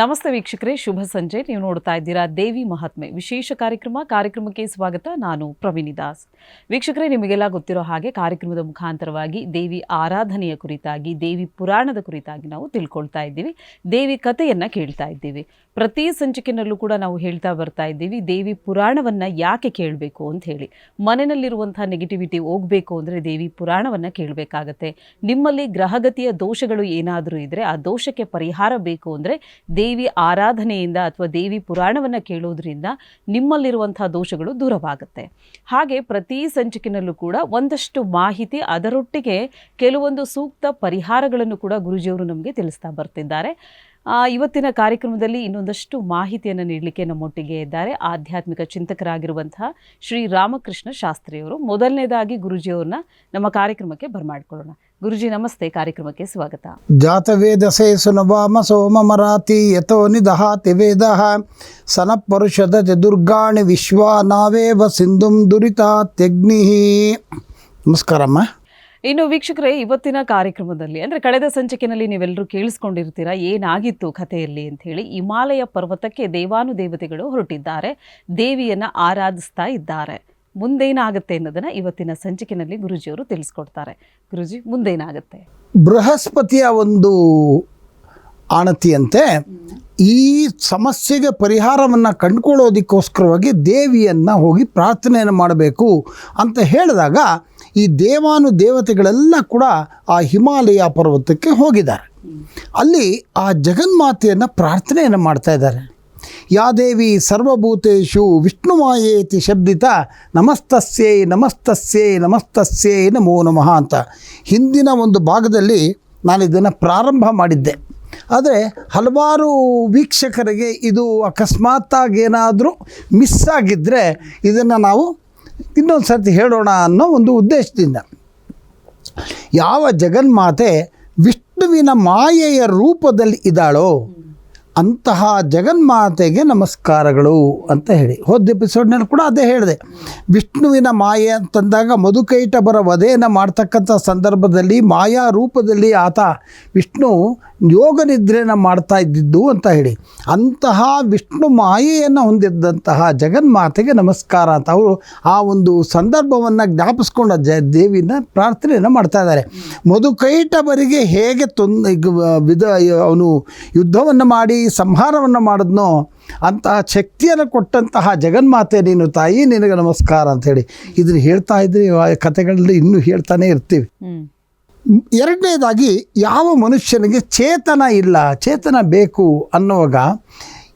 ನಮಸ್ತೆ ವೀಕ್ಷಕರೇ, ಶುಭ ಸಂಜೆ. ನೀವು ನೋಡ್ತಾ ಇದ್ದೀರಾ ದೇವಿ ಮಹಾತ್ಮೆ. ವಿಶೇಷ ಕಾರ್ಯಕ್ರಮ, ಕಾರ್ಯಕ್ರಮಕ್ಕೆ ಸ್ವಾಗತ. ನಾನು ಪ್ರವೀಣಿ ದಾಸ್. ವೀಕ್ಷಕರೇ, ನಿಮಗೆಲ್ಲ ಗೊತ್ತಿರೋ ಹಾಗೆ ಕಾರ್ಯಕ್ರಮದ ಮುಖಾಂತರವಾಗಿ ದೇವಿ ಆರಾಧನೆಯ ಕುರಿತಾಗಿ, ದೇವಿ ಪುರಾಣದ ಕುರಿತಾಗಿ ನಾವು ತಿಳ್ಕೊಳ್ತಾ ಇದ್ದೀವಿ. ದೇವಿ ಕಥೆಯನ್ನು ಕೇಳ್ತಾ ಇದ್ದೀವಿ. ಪ್ರತಿ ಸಂಚಿಕೆನಲ್ಲೂ ಕೂಡ ನಾವು ಹೇಳ್ತಾ ಬರ್ತಾ ಇದ್ದೀವಿ, ದೇವಿ ಪುರಾಣವನ್ನ ಯಾಕೆ ಕೇಳಬೇಕು ಅಂತ ಹೇಳಿ. ಮನೆಯಲ್ಲಿರುವಂತಹ ನೆಗೆಟಿವಿಟಿ ಹೋಗಬೇಕು ಅಂದರೆ ದೇವಿ ಪುರಾಣವನ್ನ ಕೇಳಬೇಕಾಗತ್ತೆ. ನಿಮ್ಮಲ್ಲಿ ಗ್ರಹಗತಿಯ ದೋಷಗಳು ಏನಾದರೂ ಇದ್ದರೆ ಆ ದೋಷಕ್ಕೆ ಪರಿಹಾರ ಬೇಕು ಅಂದರೆ ದೇವಿ ಆರಾಧನೆಯಿಂದ ಅಥವಾ ದೇವಿ ಪುರಾಣವನ್ನು ಕೇಳೋದ್ರಿಂದ ನಿಮ್ಮಲ್ಲಿರುವಂತಹ ದೋಷಗಳು ದೂರವಾಗುತ್ತೆ. ಹಾಗೆ ಪ್ರತಿ ಸಂಚಿಕೆನಲ್ಲೂ ಕೂಡ ಒಂದಷ್ಟು ಮಾಹಿತಿ, ಅದರೊಟ್ಟಿಗೆ ಕೆಲವೊಂದು ಸೂಕ್ತ ಪರಿಹಾರಗಳನ್ನು ಕೂಡ ಗುರುಜಿಯವರು ನಮಗೆ ತಿಳಿಸ್ತಾ ಬರ್ತಿದ್ದಾರೆ. ಇವತ್ತಿನ ಕಾರ್ಯಕ್ರಮದಲ್ಲಿ ಇನ್ನೊಂದಷ್ಟು ಮಾಹಿತಿಯನ್ನು ನೀಡಲಿಕ್ಕೆ ನಮ್ಮೊಟ್ಟಿಗೆ ಇದ್ದಾರೆ ಆಧ್ಯಾತ್ಮಿಕ ಚಿಂತಕರಾಗಿರುವಂತಹ ಶ್ರೀ ರಾಮಕೃಷ್ಣ ಶಾಸ್ತ್ರಿಯವರು. ಮೊದಲನೇದಾಗಿ ಗುರುಜಿಯವ್ರನ್ನ ನಮ್ಮ ಕಾರ್ಯಕ್ರಮಕ್ಕೆ ಬರ್ಮಾಡ್ಕೊಳ್ಳೋಣ ಗುರುಜಿ ನಮಸ್ತೆ ಕಾರ್ಯಕ್ರಮಕ್ಕೆ ಸ್ವಾಗತ. ಜಾತವೇದಸೆ ಸುನವಾಮ ಸೋಮ ಮರಾತಿ ಯಥೋ ನಿದಹಾತಿ ವೇದ. ಸನಪರುಷದ ದುರ್ಗಾಣಿ ವಿಶ್ವ ನಾವೇವ ಸಿಂಧುಂ ದುರಿತಾತ್ಯಗ್ನಿ. ನಮಸ್ಕಾರಮ್ಮ. ಇನ್ನು ವೀಕ್ಷಕರೇ ಇವತ್ತಿನ ಕಾರ್ಯಕ್ರಮದಲ್ಲಿ ಅಂದರೆ ಕಳೆದ ಸಂಚಿಕೆಯಲ್ಲಿ ನೀವೆಲ್ಲರೂ ಕೇಳಿಸ್ಕೊಂಡಿರ್ತೀರಾ ಏನಾಗಿತ್ತು ಕಥೆಯಲ್ಲಿ ಅಂಥೇಳಿ ಹೇಳಿ ಹಿಮಾಲಯ ಪರ್ವತಕ್ಕೆ ದೇವಾನುದೇವತೆಗಳು ಹೊರಟಿದ್ದಾರೆ ದೇವಿಯನ್ನು ಆರಾಧಿಸ್ತಾ ಇದ್ದಾರೆ. ಮುಂದೇನಾಗುತ್ತೆ ಅನ್ನೋದನ್ನ ಇವತ್ತಿನ ಸಂಚಿಕೆನಲ್ಲಿ ಗುರುಜಿಯವರು ತಿಳಿಸ್ಕೊಡ್ತಾರೆ. ಗುರುಜಿ, ಮುಂದೇನಾಗುತ್ತೆ? ಬೃಹಸ್ಪತಿಯ ಒಂದು ಆಣತಿಯಂತೆ ಈ ಸಮಸ್ಯೆಗೆ ಪರಿಹಾರವನ್ನು ಕಂಡುಕೊಳ್ಳೋದಕ್ಕೋಸ್ಕರವಾಗಿ ದೇವಿಯನ್ನು ಹೋಗಿ ಪ್ರಾರ್ಥನೆಯನ್ನು ಮಾಡಬೇಕು ಅಂತ ಹೇಳಿದಾಗ ಈ ದೇವಾನು ದೇವತೆಗಳೆಲ್ಲ ಕೂಡ ಆ ಹಿಮಾಲಯ ಪರ್ವತಕ್ಕೆ ಹೋಗಿದ್ದಾರೆ. ಅಲ್ಲಿ ಆ ಜಗನ್ಮಾತೆಯನ್ನು ಪ್ರಾರ್ಥನೆಯನ್ನು ಮಾಡ್ತಾ ಇದ್ದಾರೆ. ಯಾ ದೇವಿ ಸರ್ವಭೂತೇಶು ವಿಷ್ಣುಮಾಯೇತಿ ಶಬ್ದಿತ ನಮಸ್ತಸ್ಯೈ ನಮಸ್ತಸ್ಯೈ ನಮಸ್ತಸ್ಯೈ ನಮೋ ನಮಃ ಅಂತ. ಹಿಂದಿನ ಒಂದು ಭಾಗದಲ್ಲಿ ನಾನು ಇದನ್ನು ಪ್ರಾರಂಭ ಮಾಡಿದ್ದೆ. ಆದರೆ ಹಲವಾರು ವೀಕ್ಷಕರಿಗೆ ಇದು ಅಕಸ್ಮಾತ್ತಾಗಿ ಏನಾದರೂ ಮಿಸ್ ಆಗಿದ್ದರೆ ಇದನ್ನು ನಾವು ಇನ್ನೊಂದು ಸರ್ತಿ ಹೇಳೋಣ ಅನ್ನೋ ಒಂದು ಉದ್ದೇಶದಿಂದ. ಯಾವ ಜಗನ್ಮಾತೆ ವಿಷ್ಣುವಿನ ಮಾಯೆಯ ರೂಪದಲ್ಲಿ ಇದ್ದಾಳೋ ಅಂತಹ ಜಗನ್ಮಾತೆಗೆ ನಮಸ್ಕಾರಗಳು ಅಂತ ಹೇಳಿ. ಹೋದ ಎಪಿಸೋಡ್ನಲ್ಲಿ ಕೂಡ ಅದೇ ಹೇಳಿದೆ. ವಿಷ್ಣುವಿನ ಮಾಯೆ ಅಂತಂದಾಗ ಮಧುಕೈಟಬರ ವಧೆಯನ್ನು ಮಾಡ್ತಕ್ಕಂಥ ಸಂದರ್ಭದಲ್ಲಿ ಮಾಯಾ ರೂಪದಲ್ಲಿ ಆತ ವಿಷ್ಣು ಯೋಗ ನಿದ್ರೆಯನ್ನು ಮಾಡ್ತಾ ಇದ್ದಿದ್ದು ಅಂತ ಹೇಳಿ. ಅಂತಹ ವಿಷ್ಣು ಮಾಯೆಯನ್ನು ಹೊಂದಿದ್ದಂತಹ ಜಗನ್ಮಾತೆಗೆ ನಮಸ್ಕಾರ ಅಂತ ಅವರು ಆ ಒಂದು ಸಂದರ್ಭವನ್ನು ಜ್ಞಾಪಿಸ್ಕೊಂಡ ಜ ದೇವಿನ ಪ್ರಾರ್ಥನೆಯನ್ನು ಮಾಡ್ತಾ ಇದ್ದಾರೆ. ಮಧುಕೈಟಬರಿಗೆ ಹೇಗೆ ತೊಂದ ವಿಧ, ಅವನು ಯುದ್ಧವನ್ನು ಮಾಡಿ, ಸಂಹಾರವನ್ನು ಮಾಡಿದ್ನೋ ಅಂತಹ ಶಕ್ತಿಯನ್ನು ಕೊಟ್ಟಂತಹ ಜಗನ್ಮಾತೆ ನೀನು ತಾಯಿ, ನಿನಗೆ ನಮಸ್ಕಾರ ಅಂಥೇಳಿ ಇದನ್ನು ಹೇಳ್ತಾ ಇದ್ರಿ ಕಥೆಗಳಲ್ಲಿ ಇನ್ನೂ ಹೇಳ್ತಾನೆ ಇರ್ತೀವಿ. ಎರಡನೇದಾಗಿ ಯಾವ ಮನುಷ್ಯನಿಗೆ ಚೇತನ ಇಲ್ಲ ಚೇತನ ಬೇಕು ಅನ್ನುವಾಗ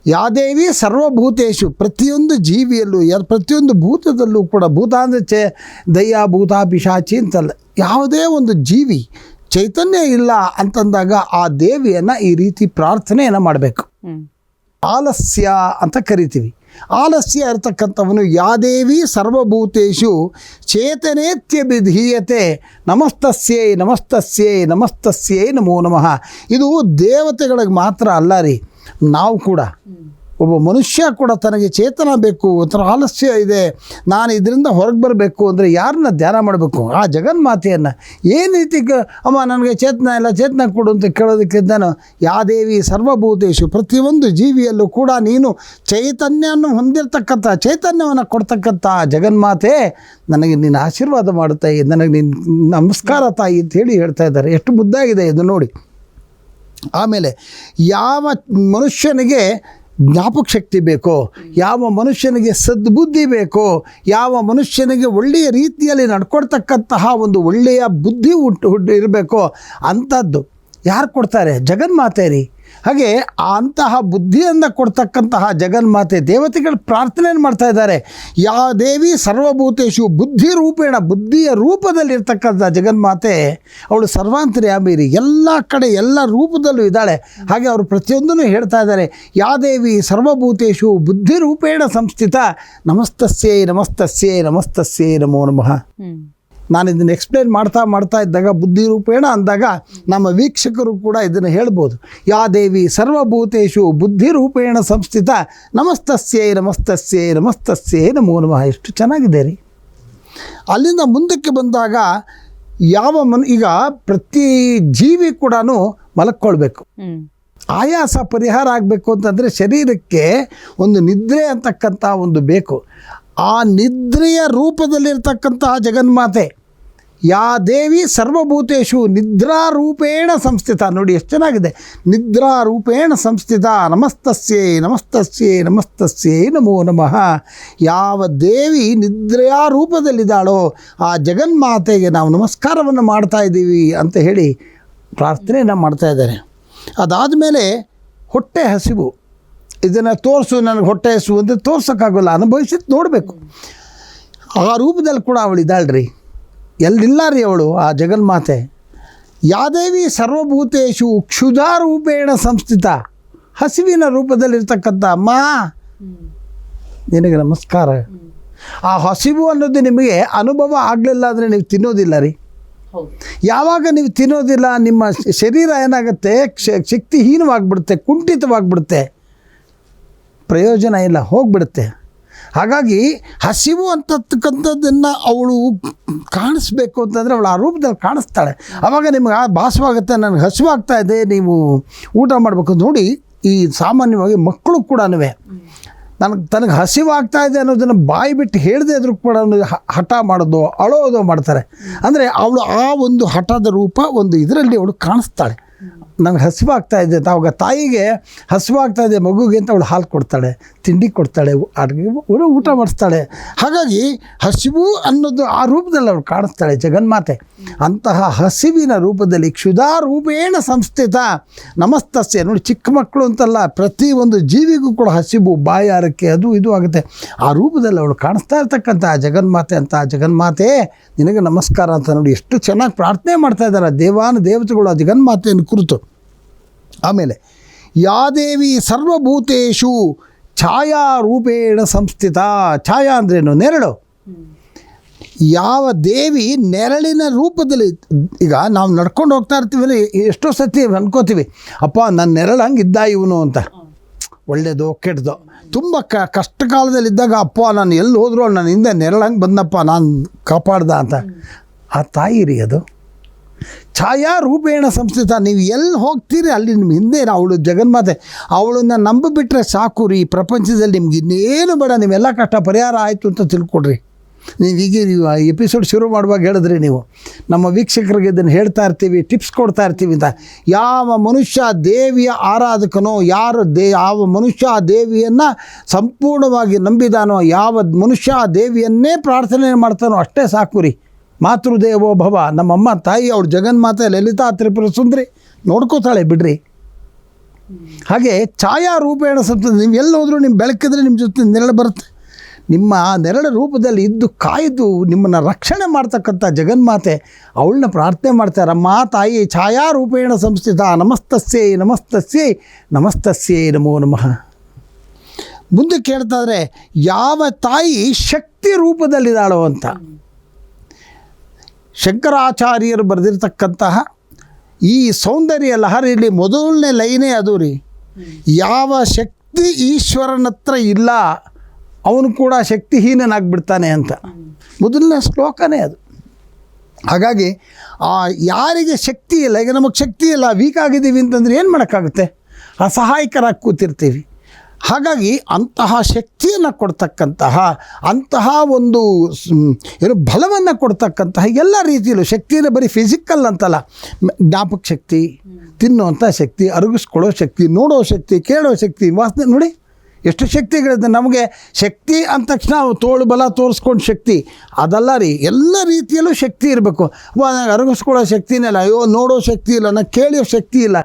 ಯಾದೇವಿ ಸರ್ವಭೂತೇಶು ಪ್ರತಿಯೊಂದು ಜೀವಿಯಲ್ಲೂ ಯ ಪ್ರತಿಯೊಂದು ಭೂತದಲ್ಲೂ ಕೂಡ ಭೂತ ಅಂದರೆ ಚೇ ದಯ್ಯ ಭೂತ ಪಿಶಾಚಿ ಅಂತಲ್ಲ ಯಾವುದೇ ಒಂದು ಜೀವಿ ಚೈತನ್ಯ ಇಲ್ಲ ಅಂತಂದಾಗ ಆ ದೇವಿಯನ್ನು ಈ ರೀತಿ ಪ್ರಾರ್ಥನೆಯನ್ನು ಮಾಡಬೇಕು. ಆಲಸ್ಯ ಅಂತ ಕರಿತೀವಿ. ಆಲಸ್ಯ ಇರತಕ್ಕಂಥವನು ಯಾದೇವಿ ಸರ್ವಭೂತೇಶು, ಚೇತನೇತ್ಯ ವಿಧೀಯತೆ, ನಮಸ್ತಸ್ಯೈ ನಮಸ್ತಸ್ಯೈ ನಮಸ್ತಸ್ಯೈ ನಮೋ ನಮಃ. ಇದು ದೇವತೆಗಳಿಗೆ ಮಾತ್ರ ಅಲ್ಲ ರೀ, ನಾವು ಕೂಡ. ಒಬ್ಬ ಮನುಷ್ಯ ಕೂಡ ತನಗೆ ಚೇತನ ಬೇಕು, ಒಂಥರ ಆಲಸ್ಯ ಇದೆ, ನಾನು ಇದರಿಂದ ಹೊರಗೆ ಬರಬೇಕು ಅಂದರೆ ಯಾರನ್ನ ಧ್ಯಾನ ಮಾಡಬೇಕು? ಆ ಜಗನ್ಮಾತೆಯನ್ನು. ಏನು ರೀತಿ ಅಮ್ಮ ನನಗೆ ಚೇತನ ಇಲ್ಲ, ಚೇತನ ಕೊಡು ಅಂತ ಕೇಳೋದಕ್ಕಿಂತ ನಾನು ಯಾದೇವಿ ಸರ್ವಭೂತೇಶು, ಪ್ರತಿಯೊಂದು ಜೀವಿಯಲ್ಲೂ ಕೂಡ ನೀನು ಚೈತನ್ಯವನ್ನು ಹೊಂದಿರತಕ್ಕಂಥ, ಚೈತನ್ಯವನ್ನು ಕೊಡ್ತಕ್ಕಂಥ ಜಗನ್ಮಾತೆ ನನಗೆ ನೀನು ಆಶೀರ್ವಾದ ಮಾಡುತ್ತಾಯಿ ನನಗೆ ನಿನ್ನ ನಮಸ್ಕಾರ ತಾಯಿ ಅಂತ ಹೇಳಿ ಹೇಳ್ತಾ ಇದ್ದಾರೆ. ಎಷ್ಟು ಮುದ್ದಾಗಿದೆ ಇದು ನೋಡಿ. ಆಮೇಲೆ ಯಾವ ಮನುಷ್ಯನಿಗೆ ಜ್ಞಾಪಕ ಶಕ್ತಿ ಬೇಕೋ, ಯಾವ ಮನುಷ್ಯನಿಗೆ ಸದ್ಬುದ್ಧಿ ಬೇಕೋ, ಯಾವ ಮನುಷ್ಯನಿಗೆ ಒಳ್ಳೆಯ ರೀತಿಯಲ್ಲಿ ನಡ್ಕೊಡ್ತಕ್ಕಂತಹ ಒಂದು ಒಳ್ಳೆಯ ಬುದ್ಧಿ ಹುಟ್ಟು ಇರಬೇಕೋ, ಅಂಥದ್ದು ಯಾರು ಕೊಡ್ತಾರೆ? ಜಗನ್ಮಾತೆ ರೀ ಹಾಗೆ ಅಂತಹ ಬುದ್ಧಿಯನ್ನು ಕೊಡ್ತಕ್ಕಂತಹ ಜಗನ್ಮಾತೆ ದೇವತೆಗಳು ಪ್ರಾರ್ಥನೆಯನ್ನು ಮಾಡ್ತಾ ಇದ್ದಾರೆ. ಯಾ ದೇವಿ ಸರ್ವಭೂತೇಶು ಬುದ್ಧಿ ರೂಪೇಣ ಬುದ್ಧಿಯ ರೂಪದಲ್ಲಿರ್ತಕ್ಕಂಥ ಜಗನ್ಮಾತೆ ಅವಳು ಸರ್ವಾಂತರ್ಯಾಮೀರಿ ಎಲ್ಲ ಕಡೆ ಎಲ್ಲ ರೂಪದಲ್ಲೂ ಇದ್ದಾಳೆ. ಹಾಗೆ ಅವರು ಪ್ರತಿಯೊಂದನ್ನು ಹೇಳ್ತಾ ಇದ್ದಾರೆ. ಯಾ ದೇವಿ ಸರ್ವಭೂತೇಶು ಬುದ್ಧಿ ರೂಪೇಣ ಸಂಸ್ಥಿತ. ನಮಸ್ತಸ್ಯೈ ನಮಸ್ತಸ್ಯೈ ನಮಸ್ತಸ್ಯೈ ನಮೋ ನಮಃ. ನಾನು ಇದನ್ನು ಎಕ್ಸ್ಪ್ಲೇನ್ ಮಾಡ್ತಾ ಮಾಡ್ತಾ ಇದ್ದಾಗ ಬುದ್ಧಿ ರೂಪೇಣ ಅಂದಾಗ ನಮ್ಮ ವೀಕ್ಷಕರು ಕೂಡ ಇದನ್ನು ಹೇಳ್ಬೋದು. ಯಾ ದೇವಿ ಸರ್ವಭೂತೇಶು ಬುದ್ಧಿ ರೂಪೇಣ ಸಂಸ್ಥಿತ ನಮಸ್ತಸ್ಯೇ ನಮಸ್ತಸ್ಯೇ ನಮಸ್ತಸ್ಯೇ ನಮೋ ನಮಃ. ಎಷ್ಟು ಚೆನ್ನಾಗಿದೆ ರೀ. ಅಲ್ಲಿಂದ ಮುಂದಕ್ಕೆ ಬಂದಾಗ ಯಾವ ಮನ್ ಈಗ ಪ್ರತಿ ಜೀವಿ ಕೂಡ ಮಲಕ್ಕೊಳ್ಬೇಕು. ಆಯಾಸ ಪರಿಹಾರ ಆಗಬೇಕು ಅಂತಂದರೆ ಶರೀರಕ್ಕೆ ಒಂದು ನಿದ್ರೆ ಅಂತಕ್ಕಂಥ ಒಂದು ಬೇಕು. ಆ ನಿದ್ರೆಯ ರೂಪದಲ್ಲಿರ್ತಕ್ಕಂತಹ ಜಗನ್ಮಾತೆ. ಯಾ ದೇವಿ ಸರ್ವಭೂತೇಶು ನಿದ್ರಾರೂಪೇಣ ಸಂಸ್ಥಿತ. ನೋಡಿ ಎಷ್ಟು ಚೆನ್ನಾಗಿದೆ. ನಿದ್ರಾರೂಪೇಣ ಸಂಸ್ಥಿತ. ನಮಸ್ತಸ್ಯೇ ನಮಸ್ತಸ್ಯೇ ನಮಸ್ತಸ್ಯೇ ನಮೋ ನಮಃ. ಯಾವ ದೇವಿ ನಿದ್ರೆಯ ರೂಪದಲ್ಲಿದ್ದಾಳೋ ಆ ಜಗನ್ಮಾತೆಗೆ ನಾವು ನಮಸ್ಕಾರವನ್ನು ಮಾಡ್ತಾ ಇದ್ದೀವಿ ಅಂತ ಹೇಳಿ ಪ್ರಾರ್ಥನೆಯನ್ನು ಮಾಡ್ತಾ ಇದ್ದಾರೆ. ಅದಾದಮೇಲೆ ಹೊಟ್ಟೆ ಹಸಿವು. ಇದನ್ನು ತೋರಿಸು, ನನಗೆ ಹೊಟ್ಟೆ ಹೆಸು ಅಂತ ತೋರ್ಸೋಕ್ಕಾಗಲ್ಲ. ಅನುಭವಿಸಿದ್ದು ನೋಡಬೇಕು. ಆ ರೂಪದಲ್ಲಿ ಕೂಡ ಅವಳಿದ್ದಾಳ್ರಿ ಎಲ್ಲಿಲ್ಲ ರೀ ಅವಳು ಆ ಜಗನ್ಮಾತೆ. ಯಾದೇವಿ ಸರ್ವಭೂತೇಶು ಕ್ಷುಧಾರೂಪೇಣ ಸಂಸ್ಥಿತ. ಹಸಿವಿನ ರೂಪದಲ್ಲಿರ್ತಕ್ಕಂಥ ಅಮ್ಮ. ನಿನಗೆ ನಮಸ್ಕಾರ. ಆ ಹಸಿವು ಅನ್ನೋದು ನಿಮಗೆ ಅನುಭವ ಆಗಲಿಲ್ಲ ಅಂದರೆ ನೀವು ತಿನ್ನೋದಿಲ್ಲ ರೀ. ಯಾವಾಗ ನೀವು ತಿನ್ನೋದಿಲ್ಲ, ನಿಮ್ಮ ಶರೀರ ಏನಾಗುತ್ತೆ ಶಕ್ತಿಹೀನವಾಗಿಬಿಡುತ್ತೆ, ಕುಂಠಿತವಾಗಿಬಿಡುತ್ತೆ. ಪ್ರಯೋಜನ ಇಲ್ಲ, ಹೋಗ್ಬಿಡುತ್ತೆ. ಹಾಗಾಗಿ ಹಸಿವು ಅಂತಕ್ಕಂಥದ್ದನ್ನು ಅವಳು ಕಾಣಿಸ್ಬೇಕು ಅಂತಂದರೆ ಅವಳು ಆ ರೂಪದಲ್ಲಿ ಕಾಣಿಸ್ತಾಳೆ. ಆವಾಗ ನಿಮ್ಗೆ ಆ ಭಾಸವಾಗುತ್ತೆ, ನನಗೆ ಹಸಿವಾಗ್ತಾ ಇದೆ, ನೀವು ಊಟ ಮಾಡಬೇಕು ನೋಡಿ ಈ ಸಾಮಾನ್ಯವಾಗಿ ಮಕ್ಕಳು ಕೂಡ ನನಗೆ, ತನಗೆ ಹಸಿವಾಗ್ತಾ ಇದೆ ಅನ್ನೋದನ್ನು ಬಾಯಿ ಬಿಟ್ಟು ಹೇಳದೆ ಇದ್ರೂ ಕೂಡ ಹಠ ಮಾಡೋದು, ಅಳೋದು ಮಾಡ್ತಾರೆ. ಅಂದರೆ ಅವಳು ಆ ಒಂದು ಹಠದ ರೂಪ ಒಂದು ಇದರಲ್ಲಿ ಅವಳು ಕಾಣಿಸ್ತಾಳೆ. ನನಗೆ ಹಸಿವಾಗ್ತಾ ಇದೆ. ಅವಾಗ ತಾಯಿಗೆ ಹಸಿವಾಗ್ತಾ ಇದೆ. ಮಗುಗೆ ಅಂತ ಅವಳು ಹಾಲು ಕೊಡ್ತಾಳೆ, ತಿಂಡಿ ಕೊಡ್ತಾಳೆ, ಅಡುಗೆ ಊಟ- ಮಾಡಿಸ್ತಾಳೆ. ಹಾಗಾಗಿ ಹಸಿವು ಅನ್ನೋದು ಆ ರೂಪದಲ್ಲಿ ಅವಳು ಕಾಣಿಸ್ತಾಳೆ ಜಗನ್ಮಾತೆ. ಅಂತಹ ಹಸಿವಿನ ರೂಪದಲ್ಲಿ ಕ್ಷುಧಾ ರೂಪೇಣ ಸಂಸ್ಥಿತ ನಮಸ್ತಸ್ಯ. ನೋಡಿ, ಚಿಕ್ಕ ಮಕ್ಕಳು ಅಂತಲ್ಲ, ಪ್ರತಿ ಒಂದು ಜೀವಿಗೂ ಕೂಡ ಹಸಿವು ಬಾಯಾರಕ್ಕೆ ಅದು ಇದು ಆಗುತ್ತೆ. ಆ ರೂಪದಲ್ಲಿ ಅವಳು ಕಾಣಿಸ್ತಾ ಇರ್ತಕ್ಕಂಥ ಜಗನ್ಮಾತೆ ಅಂತ ಜಗನ್ಮಾತೆ ನಿನಗೆ ನಮಸ್ಕಾರ ಅಂತ ನೋಡಿ ಎಷ್ಟು ಚೆನ್ನಾಗಿ ಪ್ರಾರ್ಥನೆ ಮಾಡ್ತಾ ಇದ್ದಾರೆ. ದೇವಾನು ದೇವತೆಗಳು ಆ ಜಗನ್ಮಾತೆಯನ್ನು ಕುರಿತು. ಆಮೇಲೆ ಯಾದೇವಿ ಸರ್ವಭೂತೇಶು ಛಾಯಾರೂಪೇಣ ಸಂಸ್ಥಿತ. ಛಾಯಾ ಅಂದ್ರೇನು? ನೆರಳು. ಯಾವ ದೇವಿ ನೆರಳಿನ ರೂಪದಲ್ಲಿ, ಈಗ ನಾವು ನಡ್ಕೊಂಡು ಹೋಗ್ತಾ ಇರ್ತೀವಿ ಎಷ್ಟೋ ಸತಿ ಅನ್ಕೋತೀವಿ, ಅಪ್ಪ ನನ್ನ ನೆರಳು ಹಂಗೆ ಇದ್ದ ಇವನು ಅಂತ. ಒಳ್ಳೇದು, ಕೆಟ್ಟದೋ. ತುಂಬ ಕ ಕಷ್ಟ ಕಾಲದಲ್ಲಿದ್ದಾಗ ಅಪ್ಪ, ನಾನು ಎಲ್ಲಿ ಹೋದರೂ ನನ್ನ ಹಿಂದೆ ನೆರಳಂಗೆ ಬಂದಪ್ಪ, ನಾನು ಕಾಪಾಡ್ದ ಅಂತ. ಆ ತಾಯಿ ರೀ ಅದು. ಛಾಯಾ ರೂಪೇಣ ಸಂಸ್ಥಿತ, ನೀವು ಎಲ್ಲಿ ಹೋಗ್ತೀರಿ? ಅಲ್ಲಿ ನಿಮ್ಮ ಹಿಂದೆ ಅವಳು ಜಗನ್ಮಾತೆ. ಅವಳನ್ನ ನಂಬಿಬಿಟ್ರೆ ಸಾಕು ರೀ. ಈ ಪ್ರಪಂಚದಲ್ಲಿ ನಿಮ್ಗೆ ಇನ್ನೇನು ಬೇಡ. ನಿಮ್ಮೆಲ್ಲ ಕಷ್ಟ ಪರಿಹಾರ ಆಯಿತು ಅಂತ ತಿಳ್ಕೊಡ್ರಿ. ನೀವು ಈಗ ಎಪಿಸೋಡ್ ಶುರು ಮಾಡುವಾಗ ಹೇಳಿದ್ರಿ ನೀವು. ನಮ್ಮ ವೀಕ್ಷಕರಿಗೆ ಇದನ್ನು ಹೇಳ್ತಾ ಇರ್ತೀವಿ ಟಿಪ್ಸ್ ಕೊಡ್ತಾ ಇರ್ತೀವಿ ಅಂತ. ಯಾವ ಮನುಷ್ಯ ದೇವಿಯ ಆರಾಧಕನೋ, ಯಾರು ದೇ, ಯಾವ ಮನುಷ್ಯ ಆ ದೇವಿಯನ್ನು ಸಂಪೂರ್ಣವಾಗಿ ನಂಬಿದಾನೋ, ಯಾವ ಮನುಷ್ಯ ಆ ದೇವಿಯನ್ನೇ ಪ್ರಾರ್ಥನೆ ಮಾಡ್ತಾನೋ ಅಷ್ಟೇ ಸಾಕು ರೀ. ಮಾತೃದೇವೋ ಭವ, ನಮ್ಮಮ್ಮ, ತಾಯಿ, ಅವಳು ಜಗನ್ಮಾತೆ, ಲಲಿತಾ, ತ್ರಿಪುರ ಸುಂದರಿ ನೋಡ್ಕೋತಾಳೆ, ಬಿಡ್ರಿ. ಹಾಗೆ ಛಾಯಾ ರೂಪೇಣ ಸಂತ ನೀವು ಎಲ್ಲಿ ಹೋದರೂ ನಿಮ್ಮ ಬೆಳಕಿದ್ರೆ ನಿಮ್ಮ ಜೊತೆ ನೆರಳು ಬರುತ್ತೆ. ನಿಮ್ಮ ನೆರಳ ರೂಪದಲ್ಲಿ ಇದ್ದು ಕಾಯ್ದು ನಿಮ್ಮನ್ನು ರಕ್ಷಣೆ ಮಾಡ್ತಕ್ಕಂಥ ಜಗನ್ಮಾತೆ ಅವಳನ್ನ ಪ್ರಾರ್ಥನೆ ಮಾಡ್ತಾರೆ, ಅಮ್ಮ, ತಾಯಿ, ಛಾಯಾ ರೂಪೇಣ ಸಂಸ್ಥಿತ ನಮಸ್ತಸ್ಯೇ ನಮಸ್ತಸ್ಯೇ ನಮಸ್ತಸ್ಯೇ ನಮೋ ನಮಃ. ಮುಂದೆ ಕೇಳ್ತಾ ಇದ್ರೆ, ಯಾವ ತಾಯಿ ಶಕ್ತಿ ರೂಪದಲ್ಲಿದ್ದಾಳೋ ಅಂತ. ಶಂಕರಾಚಾರ್ಯರು ಬರೆದಿರ್ತಕ್ಕಂತಹ ಈ ಸೌಂದರ್ಯ ಲಹರಿಯಲ್ಲಿ ಮೊದಲನೇ ಲೈನೇ ಅದು ರೀ. ಯಾವ ಶಕ್ತಿ ಈಶ್ವರನ ಹತ್ರ ಇಲ್ಲ, ಅವನು ಕೂಡ ಶಕ್ತಿಹೀನನಾಗ್ಬಿಡ್ತಾನೆ ಅಂತ. ಮೊದಲನೇ ಶ್ಲೋಕನೇ ಅದು. ಹಾಗಾಗಿ ಆ ಯಾರಿಗೆ ಶಕ್ತಿ ಇಲ್ಲ, ಈಗ ನಮಗೆ ಶಕ್ತಿ ಇಲ್ಲ, ವೀಕ್ ಆಗಿದ್ದೀವಿ ಅಂತಂದ್ರೆ ಏನು ಮಾಡೋಕ್ಕಾಗುತ್ತೆ? ಅಸಹಾಯಕರಾಗಿ ಕೂತಿರ್ತೀವಿ. ಹಾಗಾಗಿ ಅಂತಹ ಶಕ್ತಿಯನ್ನು ಕೊಡ್ತಕ್ಕಂತಹ, ಅಂತಹ ಒಂದು ಏನು ಬಲವನ್ನು ಕೊಡ್ತಕ್ಕಂತಹ ಎಲ್ಲ ರೀತಿಯಲ್ಲೂ ಶಕ್ತಿಯನ್ನು ಬರೀ ಫಿಸಿಕಲ್ ಅಂತಲ್ಲ. ಜ್ಞಾಪಕ ಶಕ್ತಿ ತಿನ್ನುವಂಥ ಶಕ್ತಿ, ಅರಗಿಸ್ಕೊಳ್ಳೋ ಶಕ್ತಿ, ನೋಡೋ ಶಕ್ತಿ, ಕೇಳೋ ಶಕ್ತಿ, ವಾಸನೆ, ನೋಡಿ ಎಷ್ಟು ಶಕ್ತಿಗಳಿದೆ. ನಮಗೆ ಶಕ್ತಿ ಅಂದ ತಕ್ಷಣ ತೋಳು ಬಲ ತೋರಿಸ್ಕೊಂಡು ಶಕ್ತಿ. ಅದಲ್ಲ ರೀ, ಎಲ್ಲ ರೀತಿಯಲ್ಲೂ ಶಕ್ತಿ ಇರಬೇಕು. ಅರಗಿಸ್ಕೊಳ್ಳೋ ಶಕ್ತಿನೇ ಇಲ್ಲ. ಅಯ್ಯೋ, ನೋಡೋ ಶಕ್ತಿ ಇಲ್ಲ ನಾನು ಕೇಳಿಯೋ ಶಕ್ತಿ ಇಲ್ಲ.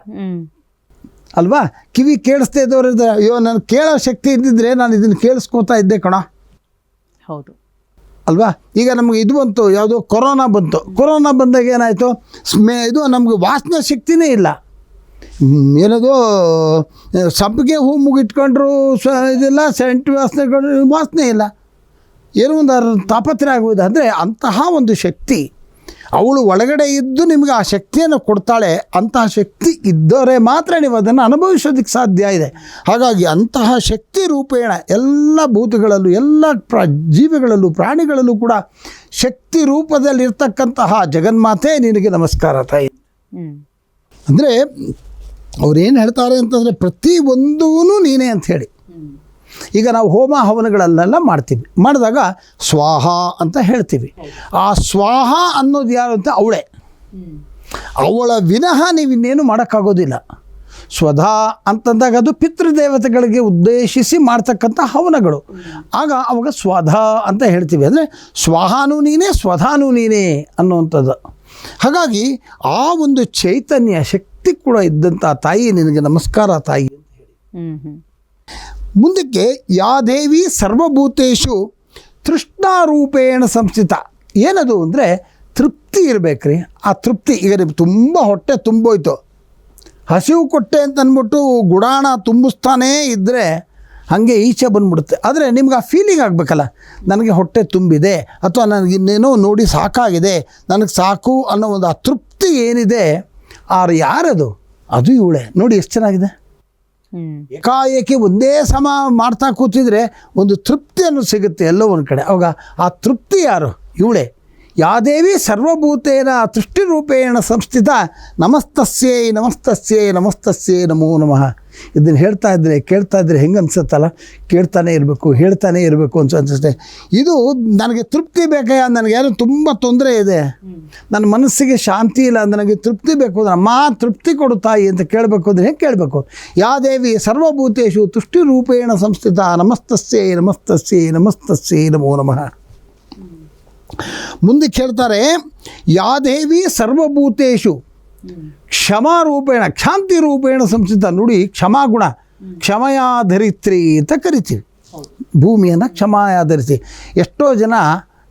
ಅಲ್ವಾ? ಕಿವಿ ಕೇಳಿಸ್ತಾ ಇದ್ದವ್ರು ಇದ್ದಾರೆ. ಅಯ್ಯೋ ನಾನು ಕೇಳೋ ಶಕ್ತಿ ಇದ್ದಿದ್ರೆ ನಾನು ಇದನ್ನು ಕೇಳಿಸ್ಕೊತಾ ಇದ್ದೆ ಕಣ. ಹೌದು. ಅಲ್ವಾ? ಈಗ ನಮಗೆ ಇದು ಬಂತು ಯಾವುದೋ ಕೊರೋನಾ ಬಂತು. ಕೊರೋನಾ ಬಂದಾಗ ಏನಾಯಿತು? ಸ್ಮೇ ಇದು ನಮಗೆ ವಾಸನೆ ಶಕ್ತಿನೇ ಇಲ್ಲ. ಏನದು ಸಂಪಿಗೆ ಹೂ ಮುಗಿಟ್ಕೊಂಡ್ರು ಸ ಇದಿಲ್ಲ ಸೆಂಟ್ ವಾಸನೆ ವಾಸನೆ ಇಲ್ಲ. ಏನೋ ಒಂದು ತಾಪತ್ರೆ ಆಗುವುದು. ಅಂದರೆ ಅಂತಹ ಒಂದು ಶಕ್ತಿ. ಅವಳು ಒಳಗಡೆ ಇದ್ದು ನಿಮಗೆ ಆ ಶಕ್ತಿಯನ್ನು ಕೊಡ್ತಾಳೆ ಅಂತಹ ಶಕ್ತಿ ಇದ್ದರೆ ಮಾತ್ರ ನೀವು ಅದನ್ನು ಅನುಭವಿಸೋದಕ್ಕೆ ಸಾಧ್ಯ ಇದೆ. ಹಾಗಾಗಿ ಅಂತಹ ಶಕ್ತಿ ರೂಪೇಣ ಎಲ್ಲ ಭೂತಗಳಲ್ಲೂ ಎಲ್ಲ ಪ್ರ ಜೀವಿಗಳಲ್ಲೂ ಪ್ರಾಣಿಗಳಲ್ಲೂ ಕೂಡ ಶಕ್ತಿ ರೂಪದಲ್ಲಿರ್ತಕ್ಕಂತಹ ಜಗನ್ಮಾತೆ ನಿನಗೆ ನಮಸ್ಕಾರ ತಾಯಿ. ಅಂದರೆ ಅವ್ರೇನು ಹೇಳ್ತಾರೆ ಅಂತಂದರೆ ಪ್ರತಿ ಒಂದೂ ನೀನೇ ಅಂತ ಹೇಳಿ. ಈಗ ನಾವು ಹೋಮ ಹವನಗಳನ್ನೆಲ್ಲ ಮಾಡ್ತೀವಿ. ಮಾಡಿದಾಗ ಸ್ವಾಹ ಅಂತ ಹೇಳ್ತೀವಿ. ಆ ಸ್ವಾಹ ಅನ್ನೋದು ಯಾರು ಅಂತ? ಅವಳೆ. ಅವಳ ವಿನಃ ನೀವು ಇನ್ನೇನು ಮಾಡೋಕ್ಕಾಗೋದಿಲ್ಲ. ಸ್ವಧಾ ಅಂತಂದಾಗ ಅದು ಪಿತೃದೇವತೆಗಳಿಗೆ ಉದ್ದೇಶಿಸಿ ಮಾಡ್ತಕ್ಕಂಥ ಹವನಗಳು. ಆಗ ಅವಾಗ ಸ್ವಧ ಅಂತ ಹೇಳ್ತೀವಿ. ಅಂದರೆ ಸ್ವಾಹಾನು ನೀನೇ, ಸ್ವಧಾನು ನೀನೇ ಅನ್ನುವಂಥದ್ದು. ಹಾಗಾಗಿ ಆ ಒಂದು ಚೈತನ್ಯ ಶಕ್ತಿ ಕೂಡ ಇದ್ದಂಥ ತಾಯಿ ನಿನಗೆ ನಮಸ್ಕಾರ ತಾಯಿ ಹ್ಮ್ ಹ್ಮ್. ಮುಂದಕ್ಕೆ ಯಾ ದೇವಿ ಸರ್ವಭೂತೇಶು ತೃಷ್ಣಾರೂಪೇಣ ಸಂಸ್ಥಿತ. ಏನದು ಅಂದರೆ ತೃಪ್ತಿ ಇರಬೇಕ್ರಿ. ಆ ತೃಪ್ತಿ, ಈಗ ನಿಮ್ಗೆ ತುಂಬ ಹೊಟ್ಟೆ ತುಂಬೋಯ್ತು. ಹಸಿವು ಕೊಟ್ಟೆ ಅಂತ ಅಂದ್ಬಿಟ್ಟು ಗುಡಾಣ ತುಂಬಿಸ್ತಾನೇ ಇದ್ದರೆ ಹಾಗೆ ಈಚೆ ಬಂದ್ಬಿಡುತ್ತೆ. ಆದರೆ ನಿಮ್ಗೆ ಆ ಫೀಲಿಂಗ್ ಆಗಬೇಕಲ್ಲ. ನನಗೆ ಹೊಟ್ಟೆ ತುಂಬಿದೆ, ಅಥವಾ ನನಗೆ ಇನ್ನೇನೋ ನೋಡಿ ಸಾಕಾಗಿದೆ, ನನಗೆ ಸಾಕು ಅನ್ನೋ ಒಂದು ಆ ತೃಪ್ತಿ ಏನಿದೆ ಆರು ಯಾರದು? ಅದು ಇವಳೆ. ನೋಡಿ, ಎಷ್ಟು ಚೆನ್ನಾಗಿದೆ. ಏಕಾಏಕಿ ಒಂದೇ ಸಮ ಮಾಡ್ತಾ ಕೂತಿದ್ರೆ ಒಂದು ತೃಪ್ತಿಯನ್ನು ಸಿಗುತ್ತೆ ಎಲ್ಲೋ ಒಂದು ಕಡೆ. ಅವಾಗ ಆ ತೃಪ್ತಿ ಯಾರು? ಇವಳೆ. ಯಾದೇವಿ ಸರ್ವಭೂತೇನ ತೃಷ್ಟಿರೂಪೇಣ ಸಂಸ್ಥಿತ ನಮಸ್ತಸ್ಯೇ ನಮಸ್ತಸ್ಯೇ ನಮಸ್ತಸ್ಯೇ ನಮೋ ನಮಃ. ಇದನ್ನು ಹೇಳ್ತಾ ಇದ್ದರೆ ಕೇಳ್ತಾ ಇದ್ದರೆ ಹೆಂಗೆ ಅನ್ಸುತ್ತಲ್ಲ? ಕೇಳ್ತಾನೆ ಇರಬೇಕು, ಹೇಳ್ತಾನೆ ಇರಬೇಕು ಅಂತ ಅನಿಸುತ್ತೆ. ಇದು ನನಗೆ ತೃಪ್ತಿ ಬೇಕಯ್ಯ ನನಗೇನು ತುಂಬ ತೊಂದರೆ ಇದೆ. ನನ್ನ ಮನಸ್ಸಿಗೆ ಶಾಂತಿ ಇಲ್ಲ ನನಗೆ ತೃಪ್ತಿ ಬೇಕು ಅಂದ್ರೆ ಅಮ್ಮ ತೃಪ್ತಿ ಕೊಡು ತಾಯಿ ಅಂತ ಕೇಳಬೇಕು ಅಂದರೆ ಹೇಗೆ ಕೇಳಬೇಕು? ಯಾ ದೇವಿ ಸರ್ವಭೂತೇಶು ತುಷ್ಟಿರೂಪೇಣ ಸಂಸ್ಥಿತ ನಮಸ್ತಸ್ಯೇ ನಮಸ್ತಸ್ಯೇ ನಮಸ್ತಸ್ಯೇ ನಮೋ ನಮಃ. ಮುಂದೆ ಕೇಳ್ತಾರೆ ಯಾ ದೇವಿ ಸರ್ವಭೂತೇಶು ಕ್ಷಮಾರೂಪೇಣ ಕ್ಷಾಂತಿ ರೂಪೇಣ ಸಂಸ್ಥಿತ ನುಡಿ ಕ್ಷಮಾಗುಣ, ಕ್ಷಮಯಾಧರಿತ್ರಿ ಅಂತ ಕರಿತೀವಿ. ಭೂಮಿಯನ್ನು ಕ್ಷಮಾಯಾಧರಿಸಿ. ಎಷ್ಟೋ ಜನ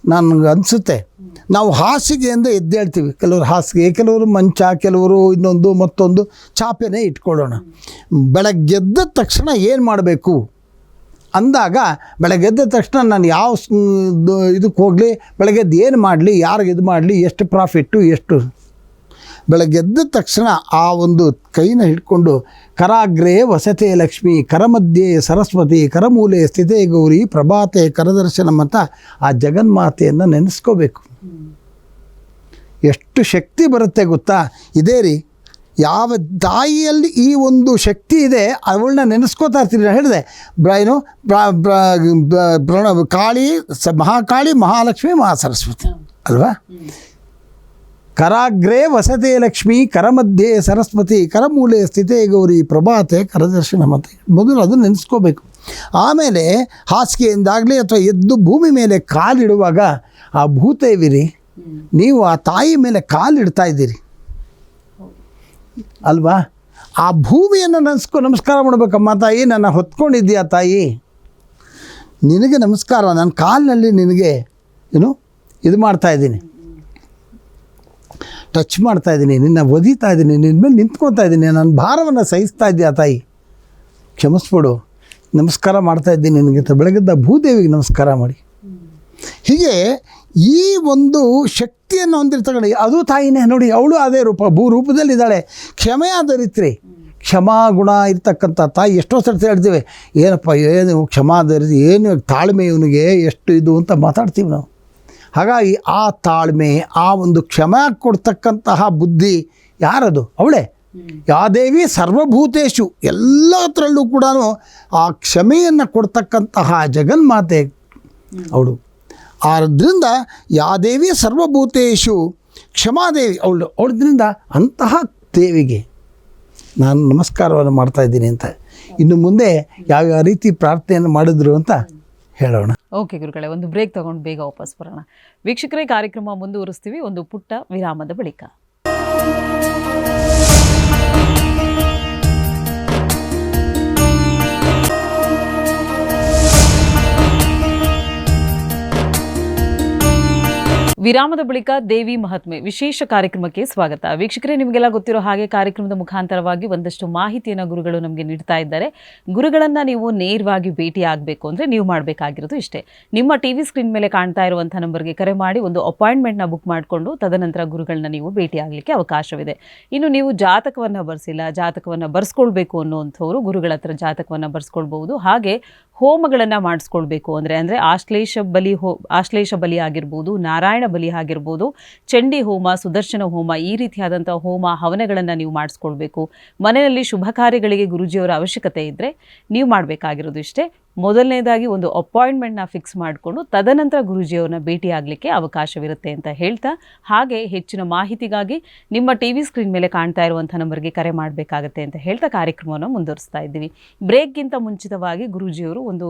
ನನಗೆ ಅನಿಸುತ್ತೆ, ನಾವು ಹಾಸಿಗೆಯಿಂದ ಎದ್ದೇಳ್ತೀವಿ ಕೆಲವರು ಹಾಸಿಗೆ, ಕೆಲವರು ಮಂಚ, ಕೆಲವರು ಇನ್ನೊಂದು ಮತ್ತೊಂದು ಚಾಪೆನೇ ಇಟ್ಕೊಳ್ಳೋಣ. ಬೆಳಗ್ಗೆದ್ದ ತಕ್ಷಣ ಏನು ಮಾಡಬೇಕು? ಅಂದಾಗ ಬೆಳಗ್ಗೆ ಎದ್ದ ತಕ್ಷಣ ನಾನು ಯಾವ ಇದಕ್ಕೆ ಹೋಗಲಿ, ಬೆಳಗ್ಗೆದ್ದು ಏನು ಮಾಡಲಿ, ಯಾರಿಗೆ ಇದು ಮಾಡಲಿ, ಎಷ್ಟು ಪ್ರಾಫಿಟ್ಟು ಎಷ್ಟು ಬೆಳಗ್ಗೆ ಎದ್ದ ತಕ್ಷಣ ಆ ಒಂದು ಕೈನ ಹಿಡ್ಕೊಂಡು, ಕರಾಗ್ರೆ ವಸತೆ ಲಕ್ಷ್ಮಿ, ಕರಮಧ್ಯೆ ಸರಸ್ವತಿ, ಕರಮೂಲೆ ಸ್ಥಿತೇ ಗೌರಿ, ಪ್ರಭಾತೆ ಕರದರ್ಶನಂ ಅಂತ ಆ ಜಗನ್ಮಾತೆಯನ್ನು ನೆನೆಸ್ಕೋಬೇಕು. ಎಷ್ಟು ಶಕ್ತಿ ಬರುತ್ತೆ ಗೊತ್ತಾ? ಇದೇ ರೀ, ಯಾವ ತಾಯಿಯಲ್ಲಿ ಈ ಒಂದು ಶಕ್ತಿ ಇದೆ, ಅವಳನ್ನ ನೆನೆಸ್ಕೋತಾ ಇರ್ತೀರಿ. ನಾನು ಹೇಳಿದೆ ಏನು ಕಾಳಿ ಮಹಾಕಾಳಿ, ಮಹಾಲಕ್ಷ್ಮಿ ಮಹಾ ಸರಸ್ವತಿ ಅಲ್ವಾ? ಕರಾಗ್ರೇ ವಸತೆ ಲಕ್ಷ್ಮಿ, ಕರಮಧ್ಯೆ ಸರಸ್ವತಿ, ಕರಮೂಲೆ ಸ್ಥಿತೇ ಗೌರಿ, ಪ್ರಭಾತೆ ಕರದರ್ಶನ ಮತೆ. ಮೊದಲು ಅದನ್ನು ನೆನೆಸ್ಕೋಬೇಕು. ಆಮೇಲೆ ಹಾಸಿಗೆಯಿಂದಾಗಲಿ ಅಥವಾ ಎದ್ದು ಭೂಮಿ ಮೇಲೆ ಕಾಲಿಡುವಾಗ ಆ ಭೂತೇವಿರಿ ನೀವು ಆ ತಾಯಿ ಮೇಲೆ ಕಾಲಿಡ್ತಾ ಇದ್ದೀರಿ. ಅಲ್ವಾ? ಆ ಭೂಮಿಯನ್ನು ನೆನೆಸ್ಕೊ ನಮಸ್ಕಾರ ಮಾಡಬೇಕಮ್ಮ ತಾಯಿ, ನನ್ನ ಹೊತ್ಕೊಂಡಿದ್ದೀಯಾ ತಾಯಿ? ನಿನಗೆ ನಮಸ್ಕಾರ, ನನ್ನ ಕಾಲಿನಲ್ಲಿ ನಿನಗೆ, ಏನು, ಇದು ಮಾಡ್ತಾ ಇದ್ದೀನಿ. ಟಚ್ ಮಾಡ್ತಾ ಇದ್ದೀನಿ, ನಿನ್ನ ಒದಿತಾ ಇದ್ದೀನಿ ನಿನ್ನ ಮೇಲೆ ನಿಂತ್ಕೊತಾ ಇದ್ದೀನಿ, ನನ್ನ ಭಾರವನ್ನು ಸಹಿಸ್ತಾ ಇದ್ದೀಯ ತಾಯಿ? ಕ್ಷಮಿಸ್ಬಿಡು. ನಮಸ್ಕಾರ ಮಾಡ್ತಾ ಇದ್ದೀನಿ ನಿನಗೆ ಅಂತ ಬೆಳಗ್ಗೆದ್ದ ಭೂದೇವಿಗೆ ನಮಸ್ಕಾರ ಮಾಡಿ. ಹೀಗೆ ಈ ಒಂದು ಶಕ್ತಿಯನ್ನು ಹೊಂದಿರ್ತಕ್ಕಂಥ ಅದು ತಾಯಿನೇ ನೋಡಿ, ಅವಳು ಅದೇ ರೂಪ, ಭೂ ರೂಪದಲ್ಲಿ ಇದ್ದಾಳೆ ಕ್ಷಮೆ ಆಧರಿತ್ರಿ ಕ್ಷಮಾ ಗುಣ ಇರ್ತಕ್ಕಂಥ ತಾಯಿ, ಎಷ್ಟೋ ಸರ್ತಿ ಹೇಳ್ತೀವಿ, ಏನಪ್ಪ, ಏನು ಕ್ಷಮಾ ಕ್ಷಮಾದರಿಸಿ ಏನು ತಾಳ್ಮೆ ಇವನಿಗೆ, ಎಷ್ಟು ಇದು ಅಂತ ಮಾತಾಡ್ತೀವಿ ನಾವು. ಹಾಗಾಗಿ ಆ ತಾಳ್ಮೆ, ಆ ಒಂದು ಕ್ಷಮೆ ಕೊಡ್ತಕ್ಕಂತಹ ಬುದ್ಧಿ ಯಾರದು? ಅವಳೇ. ಯಾದೇವಿ ಸರ್ವಭೂತೇಶು. ಎಲ್ಲದರಲ್ಲೂ ಕೂಡ ಆ ಕ್ಷಮೆಯನ್ನು ಕೊಡ್ತಕ್ಕಂತಹ ಜಗನ್ಮಾತೆ ಅವಳು. ಆದ್ದರಿಂದ ಯಾದೇವಿ ಸರ್ವಭೂತೇಶು, ಕ್ಷಮಾದೇವಿ ಅವಳು. ಅವಳದ್ರಿಂದ ಅಂತಹ ದೇವಿಗೆ ನಾನು ನಮಸ್ಕಾರವನ್ನು ಮಾಡ್ತಾಯಿದ್ದೀನಿ ಅಂತ. ಇನ್ನು ಮುಂದೆ ಯಾವ್ಯಾವ ರೀತಿ ಪ್ರಾರ್ಥನೆಯನ್ನು ಮಾಡಿದ್ರು ಅಂತ ಹೇಳೋಣ. ಓಕೆ ಗುರುಗಳೇ, ಒಂದು ಬ್ರೇಕ್ ತಗೊಂಡು ಬೇಗ ವಾಪಸ್ ಬರೋಣ. ವೀಕ್ಷಕರೇ, ಕಾರ್ಯಕ್ರಮ ಮುಂದುವರಿಸ್ತೀವಿ. ಒಂದು ಪುಟ್ಟ ವಿರಾಮದ ಬಳಿಕ. ವಿರಾಮದ ಬಳಿಕ ದೇವಿ ಮಹಾತ್ಮೆ ವಿಶೇಷ ಕಾರ್ಯಕ್ರಮಕ್ಕೆ ಸ್ವಾಗತ. ವೀಕ್ಷಕರೇ, ನಿಮಗೆಲ್ಲ ಗೊತ್ತಿರೋ ಹಾಗೆ ಕಾರ್ಯಕ್ರಮದ ಮುಖಾಂತರವಾಗಿ ಒಂದಷ್ಟು ಮಾಹಿತಿಯನ್ನು ಗುರುಗಳು ನಮಗೆ ನೀಡ್ತಾ ಇದ್ದಾರೆ. ಗುರುಗಳನ್ನು ನೀವು ನೇರವಾಗಿ ಭೇಟಿ ಆಗಬೇಕು ಅಂದರೆ ನೀವು ಮಾಡಬೇಕಾಗಿರೋದು ಇಷ್ಟೇ. ನಿಮ್ಮ ಟಿ ವಿ ಸ್ಕ್ರೀನ್ ಮೇಲೆ ಕಾಣ್ತಾ ಇರುವಂಥ ನಂಬರ್ಗೆ ಕರೆ ಮಾಡಿ ಒಂದು ಅಪಾಯಿಂಟ್ಮೆಂಟ್ನ ಬುಕ್ ಮಾಡಿಕೊಂಡು ತದನಂತರ ಗುರುಗಳನ್ನ ನೀವು ಭೇಟಿ ಆಗಲಿಕ್ಕೆ ಅವಕಾಶವಿದೆ. ಇನ್ನು ನೀವು ಜಾತಕವನ್ನು ಬರ್ಸಿಲ್ಲ, ಜಾತಕವನ್ನು ಬರ್ಸ್ಕೊಳ್ಬೇಕು ಅನ್ನುವಂಥವ್ರು ಗುರುಗಳ ಹತ್ರ ಜಾತಕವನ್ನು ಬರೆಸ್ಕೊಳ್ಬಹುದು. ಹಾಗೆ ಹೋಮಗಳನ್ನು ಮಾಡಿಸ್ಕೊಳ್ಬೇಕು ಅಂದರೆ ಅಂದರೆ ಆಶ್ಲೇಷ ಬಲಿ ಹೋ, ಆಶ್ಲೇಷ ಬಲಿ ಆಗಿರ್ಬೋದು, ನಾರಾಯಣ ಬಲಿ ಆಗಿರ್ಬೋದು, ಚಂಡಿ ಹೋಮ, ಸುದರ್ಶನ ಹೋಮ ಈ ರೀತಿಯಾದಂಥ ಹೋಮ ಹವನಗಳನ್ನು ನೀವು ಮಾಡಿಸ್ಕೊಳ್ಬೇಕು. ಮನೆಯಲ್ಲಿ ಶುಭ ಕಾರ್ಯಗಳಿಗೆ ಗುರುಜಿಯವರ ಅವಶ್ಯಕತೆ ಇದ್ದರೆ ನೀವು ಮಾಡಬೇಕಾಗಿರೋದು ಇಷ್ಟೇ. ಮೊದಲನೇದಾಗಿ ಒಂದು ಅಪಾಯಿಂಟ್ಮೆಂಟ್ನ ಫಿಕ್ಸ್ ಮಾಡಿಕೊಂಡು ತದನಂತರ ಗುರುಜಿಯವ್ರನ್ನ ಭೇಟಿ ಆಗಲಿಕ್ಕೆ ಅವಕಾಶವಿರುತ್ತೆ ಅಂತ ಹೇಳ್ತಾ, ಹಾಗೆ ಹೆಚ್ಚಿನ ಮಾಹಿತಿಗಾಗಿ ನಿಮ್ಮ ಟಿ ವಿ ಸ್ಕ್ರೀನ್ ಮೇಲೆ ಕಾಣ್ತಾ ಇರುವಂಥ ನಂಬರ್ಗೆ ಕರೆ ಮಾಡಬೇಕಾಗತ್ತೆ ಅಂತ ಹೇಳ್ತಾ ಕಾರ್ಯಕ್ರಮವನ್ನು ಮುಂದುವರಿಸ್ತಾ ಇದ್ದೀವಿ. ಬ್ರೇಕ್ಗಿಂತ ಮುಂಚಿತವಾಗಿ ಗುರುಜಿಯವರು ಒಂದು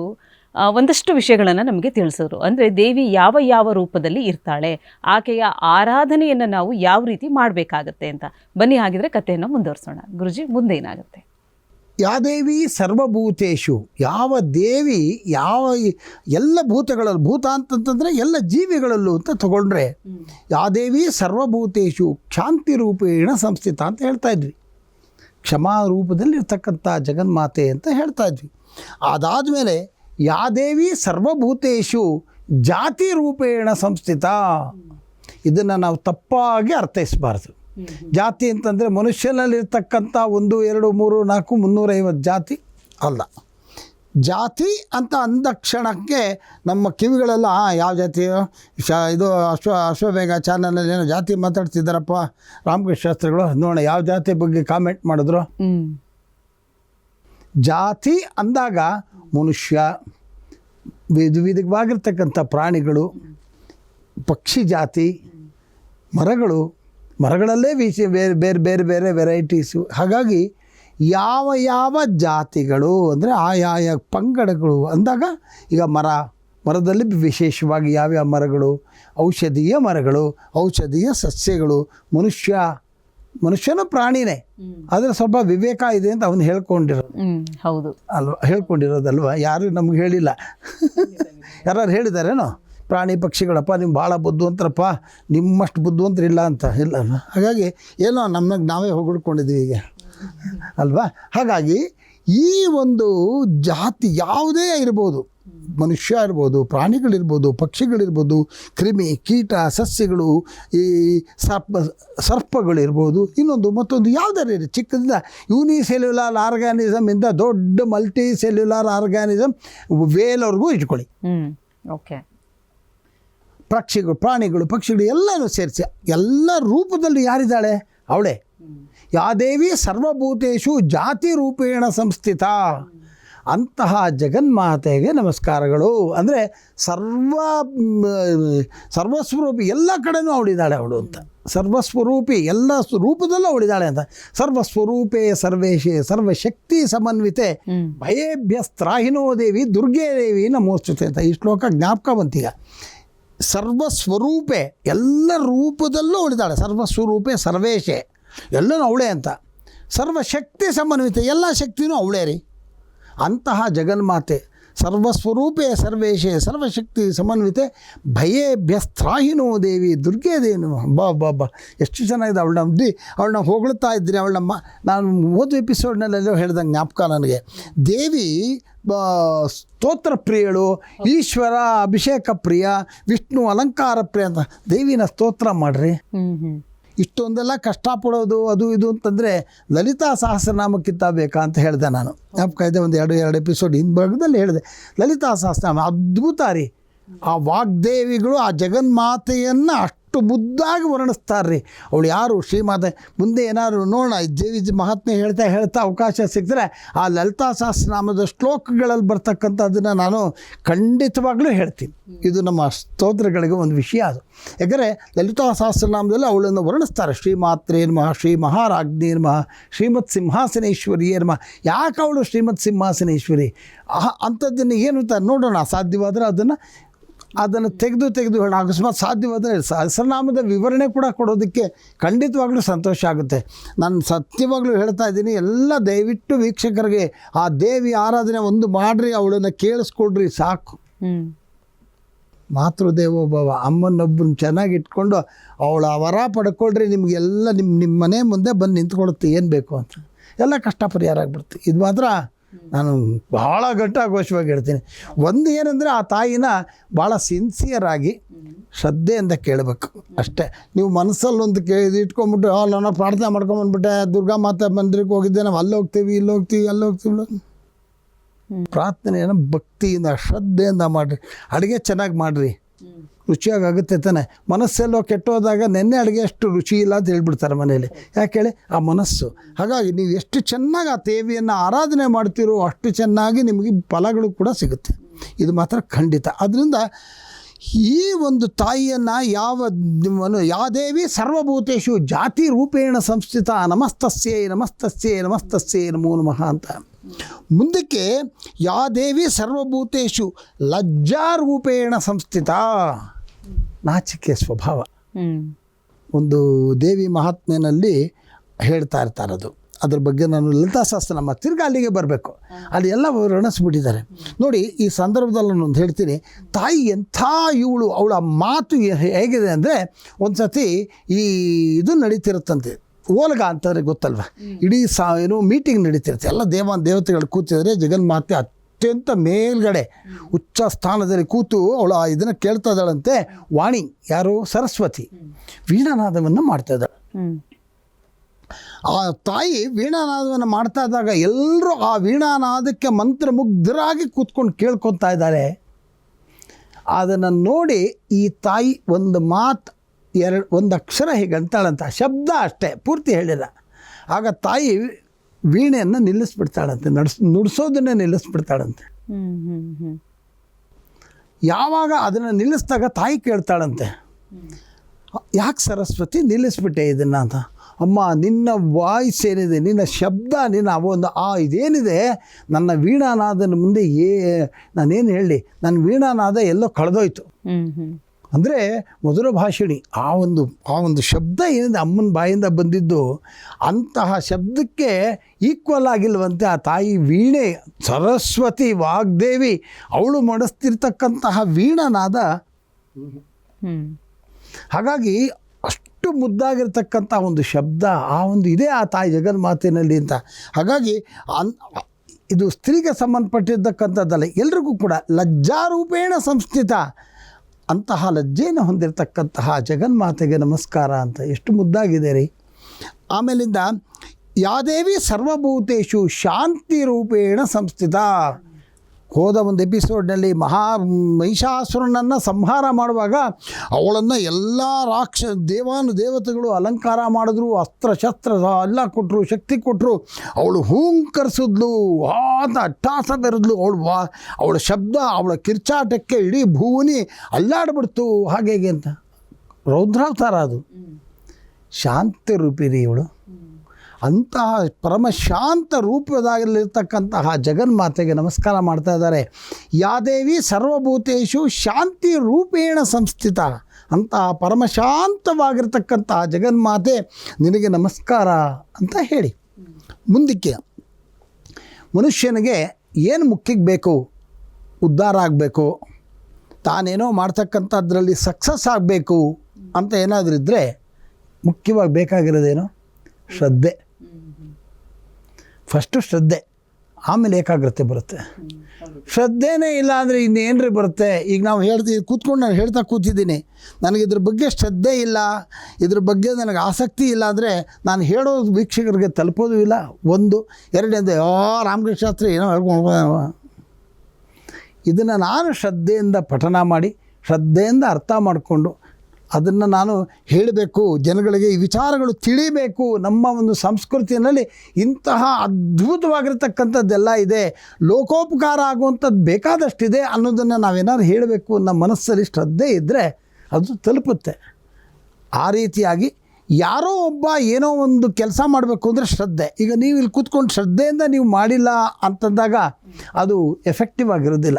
ಒಂದಷ್ಟು ವಿಷಯಗಳನ್ನು ನಮಗೆ ತಿಳಿಸಿದ್ರು. ಅಂದರೆ ದೇವಿ ಯಾವ ಯಾವ ರೂಪದಲ್ಲಿ ಇರ್ತಾಳೆ, ಆಕೆಯ ಆರಾಧನೆಯನ್ನು ನಾವು ಯಾವ ರೀತಿ ಮಾಡಬೇಕಾಗತ್ತೆ ಅಂತ. ಬನ್ನಿ ಹಾಗಿದ್ರೆ ಕಥೆಯನ್ನು ಮುಂದುವರಿಸೋಣ. ಗುರುಜಿ, ಮುಂದೆ ಏನಾಗುತ್ತೆ? ಯಾದೇವಿ ಸರ್ವಭೂತೇಶು? ಯಾವ ದೇವಿ ಯಾವ ಎಲ್ಲ ಭೂತಗಳಲ್ಲಿ ಭೂತ ಅಂತಂತಂದರೆ ಎಲ್ಲ ಜೀವಿಗಳಲ್ಲೂ ಅಂತ ತಗೊಂಡ್ರೆ ಯಾದೇವಿ ಸರ್ವಭೂತೇಶು ಕ್ಷಾಂತಿ ರೂಪೇಣ ಸಂಸ್ಥಿತ ಅಂತ ಹೇಳ್ತಾ ಇದ್ವಿ. ಕ್ಷಮಾ ರೂಪದಲ್ಲಿ ಇರ್ತಕ್ಕಂಥ ಜಗನ್ಮಾತೆ ಅಂತ ಹೇಳ್ತಾ ಇದ್ವಿ. ಅದಾದ ಮೇಲೆ ಯಾದೇವಿ ಸರ್ವಭೂತೇಶು ಜಾತಿ ರೂಪೇಣ ಸಂಸ್ಥಿತ. ಇದನ್ನು ನಾವು ತಪ್ಪಾಗಿ ಅರ್ಥೈಸಬಾರ್ದು. ಜಾತಿ ಅಂತಂದರೆ ಮನುಷ್ಯನಲ್ಲಿರ್ತಕ್ಕಂಥ ಒಂದು ಎರಡು ಮೂರು ನಾಲ್ಕು ಮುನ್ನೂರೈವತ್ತು ಜಾತಿ ಅಲ್ಲ. ಜಾತಿ ಅಂತ ಅಂದ ಕ್ಷಣಕ್ಕೆ ನಮ್ಮ ಕಿವಿಗಳೆಲ್ಲ ಹಾಂ ಯಾವ ಜಾತಿ? ಶ ಇದು ಅಶ್ವ ಅಶ್ವಬೇಗ ಚಾನಲಲ್ಲಿ ಏನೋ ಜಾತಿ ಮಾತಾಡ್ತಿದ್ದಾರಪ್ಪ. ರಾಮಕೃಷ್ಣ ಶಾಸ್ತ್ರಿಗಳು ನೋಡೋಣ ಯಾವ ಜಾತಿ ಬಗ್ಗೆ ಕಾಮೆಂಟ್ ಮಾಡಿದ್ರು? ಜಾತಿ ಅಂದಾಗ ಮನುಷ್ಯ ವಿಧ ವಿಧವಾಗಿರ್ತಕ್ಕಂಥ ಪ್ರಾಣಿಗಳು ಪಕ್ಷಿ ಜಾತಿ ಮರಗಳು ಮರಗಳಲ್ಲೇ ವಿಷ ಬೇರೆ ಬೇರೆ ಬೇರೆ ಬೇರೆ ವೆರೈಟೀಸು ಹಾಗಾಗಿ ಯಾವ ಯಾವ ಜಾತಿಗಳು ಅಂದರೆ ಆಯಾಯ ಪಂಗಡಗಳು ಅಂದಾಗ ಈಗ ಮರ ಮರದಲ್ಲಿ ವಿಶೇಷವಾಗಿ ಯಾವ್ಯಾವ ಮರಗಳು? ಔಷಧೀಯ ಮರಗಳು ಔಷಧೀಯ ಸಸ್ಯಗಳು ಮನುಷ್ಯ ಮನುಷ್ಯನ ಪ್ರಾಣಿನೇ. ಆದರೆ ಸ್ವಲ್ಪ ವಿವೇಕ ಇದೆ ಅಂತ ಅವನು ಹೇಳ್ಕೊಂಡಿರೋದು. ಹೌದು. ಅಲ್ವಾ? ಹೇಳ್ಕೊಂಡಿರೋದಲ್ವ? ಯಾರು ನಮ್ಗೆ ಹೇಳಿಲ್ಲ. ಯಾರು ಹೇಳಿದಾರೇನೋ? ಪ್ರಾಣಿ ಪಕ್ಷಿಗಳಪ್ಪ ನೀವು ಭಾಳ ಬುದ್ಧಿವಂತರಪ್ಪ, ನಿಮ್ಮಷ್ಟು ಬುದ್ಧಿವಂತರಿಲ್ಲ ಅಂತ. ಇಲ್ಲ ಹಾಗಾಗಿ ಏನೋ ನಮ್ಮಗೆ ನಾವೇ ಹೊಗಳ್ಕೊಂಡಿದ್ದೀವಿ ಈಗ. ಅಲ್ವಾ? ಹಾಗಾಗಿ ಈ ಒಂದು ಜಾತಿ ಯಾವುದೇ ಇರ್ಬೋದು ಮನುಷ್ಯ ಇರ್ಬೋದು, ಪ್ರಾಣಿಗಳಿರ್ಬೋದು, ಪಕ್ಷಿಗಳಿರ್ಬೋದು, ಕ್ರಿಮಿ, ಕೀಟ, ಸಸ್ಯಗಳು, ಈ ಸರ್ಪ, ಸರ್ಪಗಳಿರ್ಬೋದು, ಇನ್ನೊಂದು ಮತ್ತೊಂದು ಯಾವುದಾರು ಇರಲಿ ಚಿಕ್ಕದಿಂದ ಯೂನಿಸೆಲ್ಯುಲಾರ್ ಆರ್ಗ್ಯಾನಿಸಮಿಂದ ದೊಡ್ಡ ಮಲ್ಟಿ ಸೆಲ್ಯುಲಾರ್ ಆರ್ಗ್ಯಾನಿಸಮ್ ವೇಲ್ವರೆಗೂ ಇಟ್ಕೊಳ್ಳಿ. ಓಕೆ. ಪಕ್ಷಿಗಳು ಪ್ರಾಣಿಗಳು ಪಕ್ಷಿಗಳು ಎಲ್ಲನೂ ಸೇರಿಸಿ ಎಲ್ಲ ರೂಪದಲ್ಲಿ ಯಾರಿದ್ದಾಳೆ? ಅವಳೇ. ಯಾದೇವಿ ಸರ್ವಭೂತೇಶು ಜಾತಿ ರೂಪೇಣ ಸಂಸ್ಥಿತ. ಅಂತಹ ಜಗನ್ಮಾತೆಗೆ ನಮಸ್ಕಾರಗಳು. ಅಂದರೆ ಸರ್ವ ಸರ್ವಸ್ವರೂಪಿ ಎಲ್ಲ ಕಡೆನೂ ಅವಳಿದ್ದಾಳೆ ಅವಳು ಅಂತ. ಸರ್ವಸ್ವರೂಪಿ ಎಲ್ಲ ರೂಪದಲ್ಲೂ ಅವಳಿದ್ದಾಳೆ ಅಂತ. ಸರ್ವಸ್ವರೂಪೇ ಸರ್ವೇಶೇ ಸರ್ವಶಕ್ತಿ ಸಮನ್ವಿತೆ. ಭಯೇಭ್ಯಸ್ತ್ರಾಹಿನೋ ದೇವಿ ದುರ್ಗೆ ದೇವಿ ನಮೋಸ್ತುತೆ ಅಂತ ಈ ಶ್ಲೋಕ ಜ್ಞಾಪಕ ಬಂತೀಗ ಸರ್ವಸ್ವರೂಪೆ, ಎಲ್ಲ ರೂಪದಲ್ಲೂ ಅವಳಿದ್ದಾಳೆ ಸರ್ವಸ್ವರೂಪೆ, ಸರ್ವೇಶೆ, ಎಲ್ಲನೂ ಅವಳೇ ಅಂತ. ಸರ್ವಶಕ್ತಿ ಸಮನ್ವಿತ, ಎಲ್ಲ ಶಕ್ತಿನೂ ಅವಳೇ ರೀ. ಅಂತಹ ಜಗನ್ಮಾತೆ, ಸರ್ವಸ್ವರೂಪೆ, ಸರ್ವೇಶೆ, ಸರ್ವಶಕ್ತಿ ಸಮನ್ವಿತೆ ಭಯೇಭ್ಯಸ್ತ್ರಾಹಿನೋ ದೇವಿ, ದುರ್ಗೆ ದೇವಿ. ಬಾ ಬಾ ಬಾ. ಎಷ್ಟು ಚೆನ್ನಾಗಿದೆ ಅವಳನ್ನ ದಿ ಅವಳನ್ನ ಹೊಗಳ್ತಾ ಇದ್ರಿ ಅವಳನ್ನ ನಾನು ಓದು ಎಪಿಸೋಡ್ನಲ್ಲೆಲ್ಲೋ ಹೇಳ್ದಂಗೆ ಜ್ಞಾಪಕ ನನಗೆ. ದೇವಿ ಸ್ತೋತ್ರ ಪ್ರಿಯಳು ಈಶ್ವರ ಅಭಿಷೇಕ ಪ್ರಿಯ ವಿಷ್ಣು ಅಲಂಕಾರ ಪ್ರಿಯ ಅಂತ ದೇವಿನ ಸ್ತೋತ್ರ ಮಾಡ್ರಿ. ಇಷ್ಟೊಂದೆಲ್ಲ ಕಷ್ಟಪಡೋದು ಅದು ಇದು ಅಂತಂದರೆ ಲಲಿತಾ ಸಹಸ್ರನಾಮಕ್ಕಿಂತ ಬೇಕಾ ಅಂತ ಹೇಳಿದೆ ನಾನು. ಇದೆ ಒಂದು ಎರಡು ಎರಡು ಎಪಿಸೋಡ್ ಹಿಂಭಾಗದಲ್ಲಿ ಹೇಳಿದೆ. ಲಲಿತಾ ಸಹಸ್ರನಾಮ ಅದ್ಭುತ ರೀ. ಆ ವಾಗ್ದೇವಿಗಳು ಆ ಜಗನ್ಮಾತೆಯನ್ನು ಅಷ್ಟು ಮುದ್ದಾಗಿ ವರ್ಣಿಸ್ತಾರೆ ರೀ ಅವಳು ಯಾರು? ಶ್ರೀಮಾತೆ, ಮುಂದೆ ಏನಾದ್ರು ನೋಡೋಣ. ಜೆ ಮಹಾತ್ಮೆ ಹೇಳ್ತಾ ಹೇಳ್ತಾ ಅವಕಾಶ ಸಿಕ್ಕಿದ್ರೆ ಆ ಲಲಿತಾ ಸಹಸ್ರನಾಮದ ಶ್ಲೋಕಗಳಲ್ಲಿ ಬರ್ತಕ್ಕಂಥದ್ದನ್ನು ನಾನು ಖಂಡಿತವಾಗ್ಲೂ ಹೇಳ್ತೀನಿ. ಇದು ನಮ್ಮ ಸ್ತೋತ್ರಗಳಿಗೆ ಒಂದು ವಿಷಯ ಅದು. ಯಾಕಂದರೆ ಲಲಿತಾ ಸಹಸ್ರನಾಮದಲ್ಲಿ ಅವಳನ್ನು ವರ್ಣಿಸ್ತಾರೆ. ಶ್ರೀಮಾತ್ರೇ ನಮಃ, ಶ್ರೀ ಮಹಾರಾಜ್ಞಿ ನಮಃ, ಶ್ರೀಮತ್ ಸಿಂಹಾಸನೇಶ್ವರಿ ಏನ್ಮ ಯಾಕೆ ಅವಳು ಶ್ರೀಮತ್ ಸಿಂಹಾಸನೇಶ್ವರಿ? ಅಹ ಅಂಥದ್ದನ್ನು ಏನು ಅಂತ ನೋಡೋಣ. ಸಾಧ್ಯವಾದರೆ ಅದನ್ನು ಅದನ್ನು ತೆಗೆದು ತೆಗೆದು ಹೇಳೋಣ. ಅಕಸ್ಮಾತ್ ಸಾಧ್ಯವಾದರೆ ಹೆಸರನಾಮದ ವಿವರಣೆ ಕೂಡ ಕೊಡೋದಕ್ಕೆ ಖಂಡಿತವಾಗ್ಲೂ ಸಂತೋಷ ಆಗುತ್ತೆ. ನಾನು ಸತ್ಯವಾಗಲೂ ಹೇಳ್ತಾ ಇದ್ದೀನಿ ಎಲ್ಲ ದಯವಿಟ್ಟು ವೀಕ್ಷಕರಿಗೆ ಆ ದೇವಿ ಆರಾಧನೆ ಒಂದು ಮಾಡಿರಿ ಅವಳನ್ನು ಕೇಳಿಸ್ಕೊಡ್ರಿ ಸಾಕು. ಮಾತೃದೇವೋಭವ ಅಮ್ಮನೊಬ್ಬನ ಚೆನ್ನಾಗಿ ಇಟ್ಕೊಂಡು ಅವಳ ವರ ಪಡ್ಕೊಳ್ರಿ ನಿಮಗೆಲ್ಲ ನಿಮ್ಮ ನಿಮ್ಮ ಮನೆ ಮುಂದೆ ಬಂದು ನಿಂತ್ಕೊಳುತ್ತೆ ಏನು ಬೇಕು ಅಂತ. ಎಲ್ಲ ಕಷ್ಟ ಪರಿಹಾರ ಆಗಿಬಿಡ್ತು ಇದು ಮಾತ್ರ ನಾನು ಭಾಳ ಘಟ್ಟಾಘೋಷವಾಗಿ ಹೇಳ್ತೀನಿ. ಒಂದು ಏನಂದರೆ ಆ ತಾಯಿನ ಭಾಳ ಸಿನ್ಸಿಯರ್ ಆಗಿ ಶ್ರದ್ಧೆಯಿಂದ ಕೇಳಬೇಕು. ಅಷ್ಟೇ. ನೀವು ಮನಸ್ಸಲ್ಲಿ ಒಂದು ಕೇ ಇಟ್ಕೊಂಡ್ಬಿಟ್ಟು ನಾನು ಪ್ರಾರ್ಥನೆ ಮಾಡ್ಕೊಂಬಂದ್ಬಿಟ್ಟೆ ದುರ್ಗಾ ಮಾತಾ ಮಂದಿರಕ್ಕೆ ಹೋಗಿದ್ದೆ, ನಾವು ಅಲ್ಲಿ ಹೋಗ್ತೀವಿ, ಇಲ್ಲಿ ಹೋಗ್ತೀವಿ, ಅಲ್ಲಿ ಹೋಗ್ತೀವಿ." ಪ್ರಾರ್ಥನೆಯನ್ನು ಭಕ್ತಿಯಿಂದ, ಶ್ರದ್ಧೆಯಿಂದ ಮಾಡಿರಿ. ಅಡುಗೆ ಚೆನ್ನಾಗಿ ಮಾಡಿರಿ. ರುಚಿಯಾಗಿ ಆಗುತ್ತೆ ತಾನೆ. ಮನಸ್ಸೆಲ್ಲೋ ಕೆಟ್ಟೋದಾಗ ನೆನ್ನೆ ಅಡುಗೆ ಅಷ್ಟು ರುಚಿ ಇಲ್ಲ ಅಂತ ಹೇಳ್ಬಿಡ್ತಾರೆ ಮನೇಲಿ ಹೇಳಿ? ಆ ಮನಸ್ಸು. ಹಾಗಾಗಿ ನೀವು ಎಷ್ಟು ಚೆನ್ನಾಗಿ ಆ ದೇವಿಯನ್ನು ಆರಾಧನೆ ಮಾಡ್ತೀರೋ ಅಷ್ಟು ಚೆನ್ನಾಗಿ ನಿಮಗೆ ಫಲಗಳು ಕೂಡ ಸಿಗುತ್ತೆ. ಇದು ಮಾತ್ರ ಖಂಡಿತ. ಅದರಿಂದ ಈ ಒಂದು ತಾಯಿಯನ್ನು ಯಾವ ಯಾ ದೇವಿ ಸರ್ವಭೂತೇಶು ಜಾತಿ ರೂಪೇಣ ಸಂಸ್ಥಿತ ನಮಸ್ತಸ್ಯೇ ನಮಸ್ತಸ್ಯೇ ನಮಸ್ತಸ್ಯೇ ನಮೋ ನಮಃ ಅಂತ. ಮುಂದಕ್ಕೆ ಯಾ ದೇವಿ ಸರ್ವಭೂತೇಶು ಲಜ್ಜಾರೂಪೇಣ ಸಂಸ್ಥಿತ. ನಾಚಿಕೆ ಸ್ವಭಾವ. ಒಂದು ದೇವಿ ಮಹಾತ್ಮೆಯಲ್ಲಿ ಹೇಳ್ತಾ ಇರ್ತಾರದು. ಅದು ಅದ್ರ ಬಗ್ಗೆ ನಾನು ಲಲಿತಾ ನಮ್ಮ ತಿರ್ಗಾ ಅಲ್ಲಿಗೆ ಬರಬೇಕು. ಅಲ್ಲಿ ಎಲ್ಲ ವರ್ಣಿಸ್ಬಿಟ್ಟಿದ್ದಾರೆ. ನೋಡಿ ಈ ಸಂದರ್ಭದಲ್ಲಿ ನಾನು ಒಂದು ಹೇಳ್ತೀನಿ. ತಾಯಿ ಎಂಥ ಇವಳು ಅವಳ ಮಾತು ಹೇಗಿದೆ ಅಂದರೆ ಒಂದು ಸತಿ ಈ ಇದು ನಡೀತಿರುತ್ತಂತೆ. ಓಲಗ ಅಂತಂದರೆ ಗೊತ್ತಲ್ವ? ಇಡೀ ಸಾ ಏನು ಮೀಟಿಂಗ್ ನಡೀತಿರುತ್ತೆ. ಎಲ್ಲ ದೇವ ದೇವತೆಗಳು ಕೂತಿದ್ರೆ ಜಗನ್ಮಾತೆ ಅತ್ಯಂತ ಮೇಲ್ಗಡೆ ಉಚ್ಚ ಸ್ಥಾನದಲ್ಲಿ ಕೂತು ಅವಳು ಆ ಇದನ್ನು ಕೇಳ್ತಾ ಇದ್ದಾಳಂತೆ. ವಾಣಿ ಯಾರು? ಸರಸ್ವತಿ. ವೀಣಾನಾದವನ್ನು ಮಾಡ್ತಾ ಇದ್ದಾಳೆ. ಆ ತಾಯಿ ವೀಣಾನಾದವನ್ನು ಮಾಡ್ತಾ ಇದ್ದಾಗ ಎಲ್ಲರೂ ಆ ವೀಣಾನಾದಕ್ಕೆ ಮಂತ್ರಮುಗ್ಧರಾಗಿ ಕೂತ್ಕೊಂಡು ಕೇಳ್ಕೊತಾ ಇದ್ದಾರೆ. ಅದನ್ನು ನೋಡಿ ಈ ತಾಯಿ ಒಂದು ಮಾತು ಎರಡು ಒಂದು ಅಕ್ಷರ ಹೀಗೆ ಅಂತಾಳಂತ ಶಬ್ದ ಅಷ್ಟೇ ಪೂರ್ತಿ ಹೇಳಿಲ್ಲ. ಆಗ ತಾಯಿ ವೀಣೆಯನ್ನು ನಿಲ್ಲಿಸ್ಬಿಡ್ತಾಳಂತೆ ನಡ್ಸ್ ನುಡಿಸೋದನ್ನೇ ನಿಲ್ಲಿಸ್ಬಿಡ್ತಾಳಂತೆ. ಹ್ಮ್ ಹ್ಮ್ ಹ್ಮ್. ಯಾವಾಗ ಅದನ್ನು ನಿಲ್ಲಿಸಿದಾಗ ತಾಯಿ ಕೇಳ್ತಾಳಂತೆ ಯಾಕೆ ಸರಸ್ವತಿ ನಿಲ್ಲಿಸ್ಬಿಟ್ಟೆ ಇದನ್ನು ಅಂತ? ಅಮ್ಮ ನಿನ್ನ ವಾಯ್ಸ್ ಏನಿದೆ ನಿನ್ನ ಶಬ್ದ ನಿನ್ನ ಒಂದು ಆ ಇದೇನಿದೆ ನನ್ನ ವೀಣಾನಾದನ ಮುಂದೆ ಏ ನಾನೇನು ಹೇಳಿ ನನ್ನ ವೀಣಾನಾದ ಎಲ್ಲೋ ಕಳೆದೋಯ್ತು. ಹ್ಮ್ ಹ್ಮ್. ಅಂದರೆ ಮಧುರ ಭಾಷಿಣಿ ಆ ಒಂದು ಆ ಒಂದು ಶಬ್ದ ಏನಿದೆ ಅಮ್ಮನ ಬಾಯಿಂದ ಬಂದಿದ್ದು ಅಂತಹ ಶಬ್ದಕ್ಕೆ ಈಕ್ವಲ್ ಆಗಿಲ್ವಂತೆ ಆ ತಾಯಿ ವೀಣೆ ಸರಸ್ವತಿ ವಾಗ್ದೇವಿ ಅವಳು ಮಾಡಿಸ್ತಿರ್ತಕ್ಕಂತಹ ವೀಣನಾದ ಹಾಗಾಗಿ ಅಷ್ಟು ಮುದ್ದಾಗಿರ್ತಕ್ಕಂಥ ಒಂದು ಶಬ್ದ ಆ ಒಂದು ಇದೆ ಆ ತಾಯಿ ಜಗನ್ಮಾತೆಯಲ್ಲಿ ಅಂತ. ಹಾಗಾಗಿ ಅನ್ ಇದು ಸ್ತ್ರೀಗೆ ಸಂಬಂಧಪಟ್ಟಿರ್ತಕ್ಕಂಥದ್ದಲ್ಲ ಎಲ್ರಿಗೂ ಕೂಡ ಲಜ್ಜಾರೂಪೇಣ ಸಂಸ್ಥಿತ. ಅಂತಹ ಲಜ್ಜೆಯನ್ನು ಹೊಂದಿರತಕ್ಕಂತಹ ಜಗನ್ಮಾತೆಗೆ ನಮಸ್ಕಾರ ಅಂತ ಎಷ್ಟು ಮುದ್ದಾಗಿದೆ ರೀ ಆಮೇಲಿಂದ ಯಾದೇವಿ ಸರ್ವಭೂತೇಶು ಶಾಂತಿ ರೂಪೇಣ ಸಂಸ್ಥಿತ ಹೋದ ಒಂದು ಎಪಿಸೋಡ್ನಲ್ಲಿ ಮಹಾ ಮಹಿಷಾಸುರನನ್ನು ಸಂಹಾರ ಮಾಡುವಾಗ ಅವಳನ್ನು ಎಲ್ಲ ರಾಕ್ಷ ದೇವಾನು ದೇವತೆಗಳು ಅಲಂಕಾರ ಮಾಡಿದ್ರು ಅಸ್ತ್ರ ಶಸ್ತ್ರ ಎಲ್ಲ ಕೊಟ್ಟರು ಶಕ್ತಿ ಕೊಟ್ಟರು ಅವಳು ಹೂಂಕರಿಸಿದ್ಲು ಆತ ಅಟ್ಟಾಸ ಬೆರೆದ್ಲು ಅವಳು ವಾ ಅವಳ ಶಬ್ದ ಅವಳ ಕಿರ್ಚಾಟಕ್ಕೆ ಇಡೀ ಭೂಮಿ ಅಲ್ಲಾಡ್ಬಿಡ್ತು. ಹಾಗೆ ಹೀಗೆ ಅಂತ. ರೌದ್ರಾವತಾರ ಅದು. ಶಾಂತಿ ರೂಪಿರಿ ಇವಳು. ಅಂತಹ ಪರಮಶಾಂತ ರೂಪದಲ್ಲಿರ್ತಕ್ಕಂತಹ ಜಗನ್ಮಾತೆಗೆ ನಮಸ್ಕಾರ ಮಾಡ್ತಾ ಇದ್ದಾರೆ. ಯಾದೇವಿ ಸರ್ವಭೂತೇಶು ಶಾಂತಿ ರೂಪೇಣ ಸಂಸ್ಥಿತ ಅಂತಹ ಪರಮಶಾಂತವಾಗಿರ್ತಕ್ಕಂತಹ ಜಗನ್ಮಾತೆ ನಿನಗೆ ನಮಸ್ಕಾರ ಅಂತ ಹೇಳಿ. ಮುಂದಕ್ಕೆ ಮನುಷ್ಯನಿಗೆ ಏನು ಮುಖ್ಯಕ್ಕೆ ಬೇಕು? ಉದ್ಧಾರ ಆಗಬೇಕು. ತಾನೇನೋ ಮಾಡ್ತಕ್ಕಂಥದ್ರಲ್ಲಿ ಸಕ್ಸಸ್ ಆಗಬೇಕು ಅಂತ ಏನಾದರೂ ಇದ್ದರೆ ಮುಖ್ಯವಾಗಿ ಬೇಕಾಗಿರೋದೇನು? ಶ್ರದ್ಧೆ. ಫಸ್ಟು ಶ್ರದ್ಧೆ, ಆಮೇಲೆ ಏಕಾಗ್ರತೆ ಬರುತ್ತೆ. ಶ್ರದ್ಧೆನೇ ಇಲ್ಲ ಅಂದರೆ ಇನ್ನೇನ್ರಿ ಬರುತ್ತೆ? ಈಗ ನಾವು ಹೇಳ್ತೀವಿ ಕೂತ್ಕೊಂಡು ನಾನು ಹೇಳ್ತಾ ಕೂತಿದ್ದೀನಿ. ನನಗೆ ಇದ್ರ ಬಗ್ಗೆ ಶ್ರದ್ಧೆ ಇಲ್ಲ. ಇದ್ರ ಬಗ್ಗೆ ನನಗೆ ಆಸಕ್ತಿ ಇಲ್ಲ ಅಂದರೆ ನಾನು ಹೇಳೋ ವೀಕ್ಷಕರಿಗೆ ತಲುಪೋದು ಇಲ್ಲ. ಒಂದು ಎರಡನೇದು ಓ ರಾಮಕೃಷ್ಣ ಶಾಸ್ತ್ರಿ ಏನೋ ಹೇಳ್ಕೊಂಡು ಇದನ್ನು ನಾನು ಶ್ರದ್ಧೆಯಿಂದ ಪಠನ ಮಾಡಿ, ಶ್ರದ್ಧೆಯಿಂದ ಅರ್ಥ ಮಾಡಿಕೊಂಡು ಅದನ್ನು ನಾನು ಹೇಳಬೇಕು. ಜನಗಳಿಗೆ ಈ ವಿಚಾರಗಳು ತಿಳಿಬೇಕು. ನಮ್ಮ ಒಂದು ಸಂಸ್ಕೃತಿಯಲ್ಲಿ ಇಂತಹ ಅದ್ಭುತವಾಗಿರ್ತಕ್ಕಂಥದ್ದೆಲ್ಲ ಇದೆ. ಲೋಕೋಪಕಾರ ಆಗುವಂಥದ್ದು ಬೇಕಾದಷ್ಟಿದೆ ಅನ್ನೋದನ್ನು ನಾವೇನಾದ್ರು ಹೇಳಬೇಕು ನಮ್ಮ ಮನಸ್ಸಲ್ಲಿ ಶ್ರದ್ಧೆ ಇದ್ದರೆ ಅದು ತಲುಪುತ್ತೆ. ಆ ರೀತಿಯಾಗಿ ಯಾರೋ ಒಬ್ಬ ಏನೋ ಒಂದು ಕೆಲಸ ಮಾಡಬೇಕು ಅಂದರೆ ಶ್ರದ್ಧೆ. ಈಗ ನೀವು ಇಲ್ಲಿ ಕೂತ್ಕೊಂಡು ಶ್ರದ್ಧೆಯಿಂದ ನೀವು ಮಾಡಿಲ್ಲ ಅಂತಂದಾಗ ಅದು ಎಫೆಕ್ಟಿವ್ ಆಗಿರೋದಿಲ್ಲ.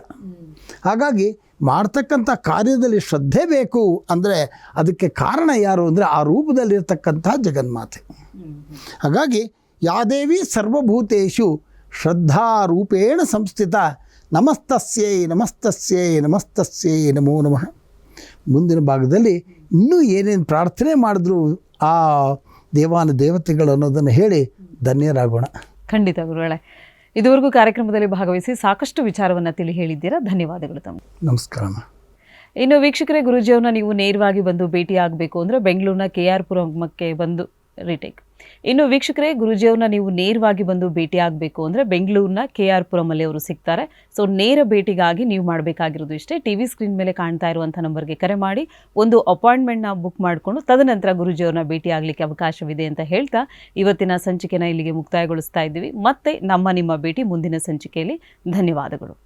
ಹಾಗಾಗಿ ಮಾಡ್ತಕ್ಕಂಥ ಕಾರ್ಯದಲ್ಲಿ ಶ್ರದ್ಧೆ ಬೇಕು ಅಂದರೆ ಅದಕ್ಕೆ ಕಾರಣ ಯಾರು ಅಂದರೆ ಆ ರೂಪದಲ್ಲಿರ್ತಕ್ಕಂಥ ಜಗನ್ಮಾತೆ. ಹಾಗಾಗಿ ಯಾದೇವಿ ಸರ್ವಭೂತೇಶು ಶ್ರದ್ಧಾರೂಪೇಣ ಸಂಸ್ಥಿತ ನಮಸ್ತಸ್ಯೈ ನಮಸ್ತಸ್ಯೈ ನಮಸ್ತಸ್ಯೈ ನಮೋ ನಮಃ. ಮುಂದಿನ ಭಾಗದಲ್ಲಿ ಇನ್ನೂ ಏನೇನು ಪ್ರಾರ್ಥನೆ ಮಾಡಿದ್ರು ಆ ದೇವಾನ ದೇವತೆಗಳು ಅನ್ನೋದನ್ನು ಹೇಳಿ ಧನ್ಯರಾಗೋಣ. ಖಂಡಿತ ಗುರುಗಳೇ. ಇದುವರೆಗೂ ಕಾರ್ಯಕ್ರಮದಲ್ಲಿ ಭಾಗವಹಿಸಿ ಸಾಕಷ್ಟು ವಿಚಾರವನ್ನ ತಿಳಿ ಹೇಳಿದ್ದೀರಾ. ಧನ್ಯವಾದಗಳು ತಮ್ಮ ನಮಸ್ಕಾರ. ಇನ್ನು ವೀಕ್ಷಕರೇ ಗುರುಜಿಯವ್ರನ್ನ ನೀವು ನೇರವಾಗಿ ಬಂದು ಭೇಟಿ ಆಗಬೇಕು ಅಂದರೆ ಬೆಂಗಳೂರಿನ ಕೆ ಆರ್ ಪುರಮಕ್ಕೆ ಬಂದು ರಿಟೇಕ್ ಇನ್ನು ವೀಕ್ಷಕರೇ, ಗುರುಜಿಯವ್ರನ್ನ ನೀವು ನೇರವಾಗಿ ಬಂದು ಭೇಟಿ ಆಗಬೇಕು ಅಂದರೆ ಬೆಂಗಳೂರಿನ ಕೆ ಆರ್ ಪುರಮಲ್ಲಿ ಅವರು ಸಿಗ್ತಾರೆ. ಸೊ, ನೇರ ಭೇಟಿಗಾಗಿ ನೀವು ಮಾಡಬೇಕಾಗಿರೋದು ಇಷ್ಟೇ. ಟಿ ವಿ ಸ್ಕ್ರೀನ್ ಮೇಲೆ ಕಾಣ್ತಾ ಇರುವಂಥ ನಂಬರ್ಗೆ ಕರೆ ಮಾಡಿ. ಒಂದು ಅಪಾಯಿಂಟ್ಮೆಂಟ್ನ ಬುಕ್ ಮಾಡಿಕೊಂಡು ತದನಂತರ ಗುರುಜಿಯವ್ರನ್ನ ಭೇಟಿ ಆಗಲಿಕ್ಕೆ ಅವಕಾಶವಿದೆ ಅಂತ ಹೇಳ್ತಾ ಇವತ್ತಿನ ಸಂಚಿಕೆನ ಇಲ್ಲಿಗೆ ಮುಕ್ತಾಯಗೊಳಿಸ್ತಾ ಇದ್ದೀವಿ. ಮತ್ತೆ ನಮ್ಮ ನಿಮ್ಮ ಭೇಟಿ ಮುಂದಿನ ಸಂಚಿಕೆಯಲ್ಲಿ. ಧನ್ಯವಾದಗಳು.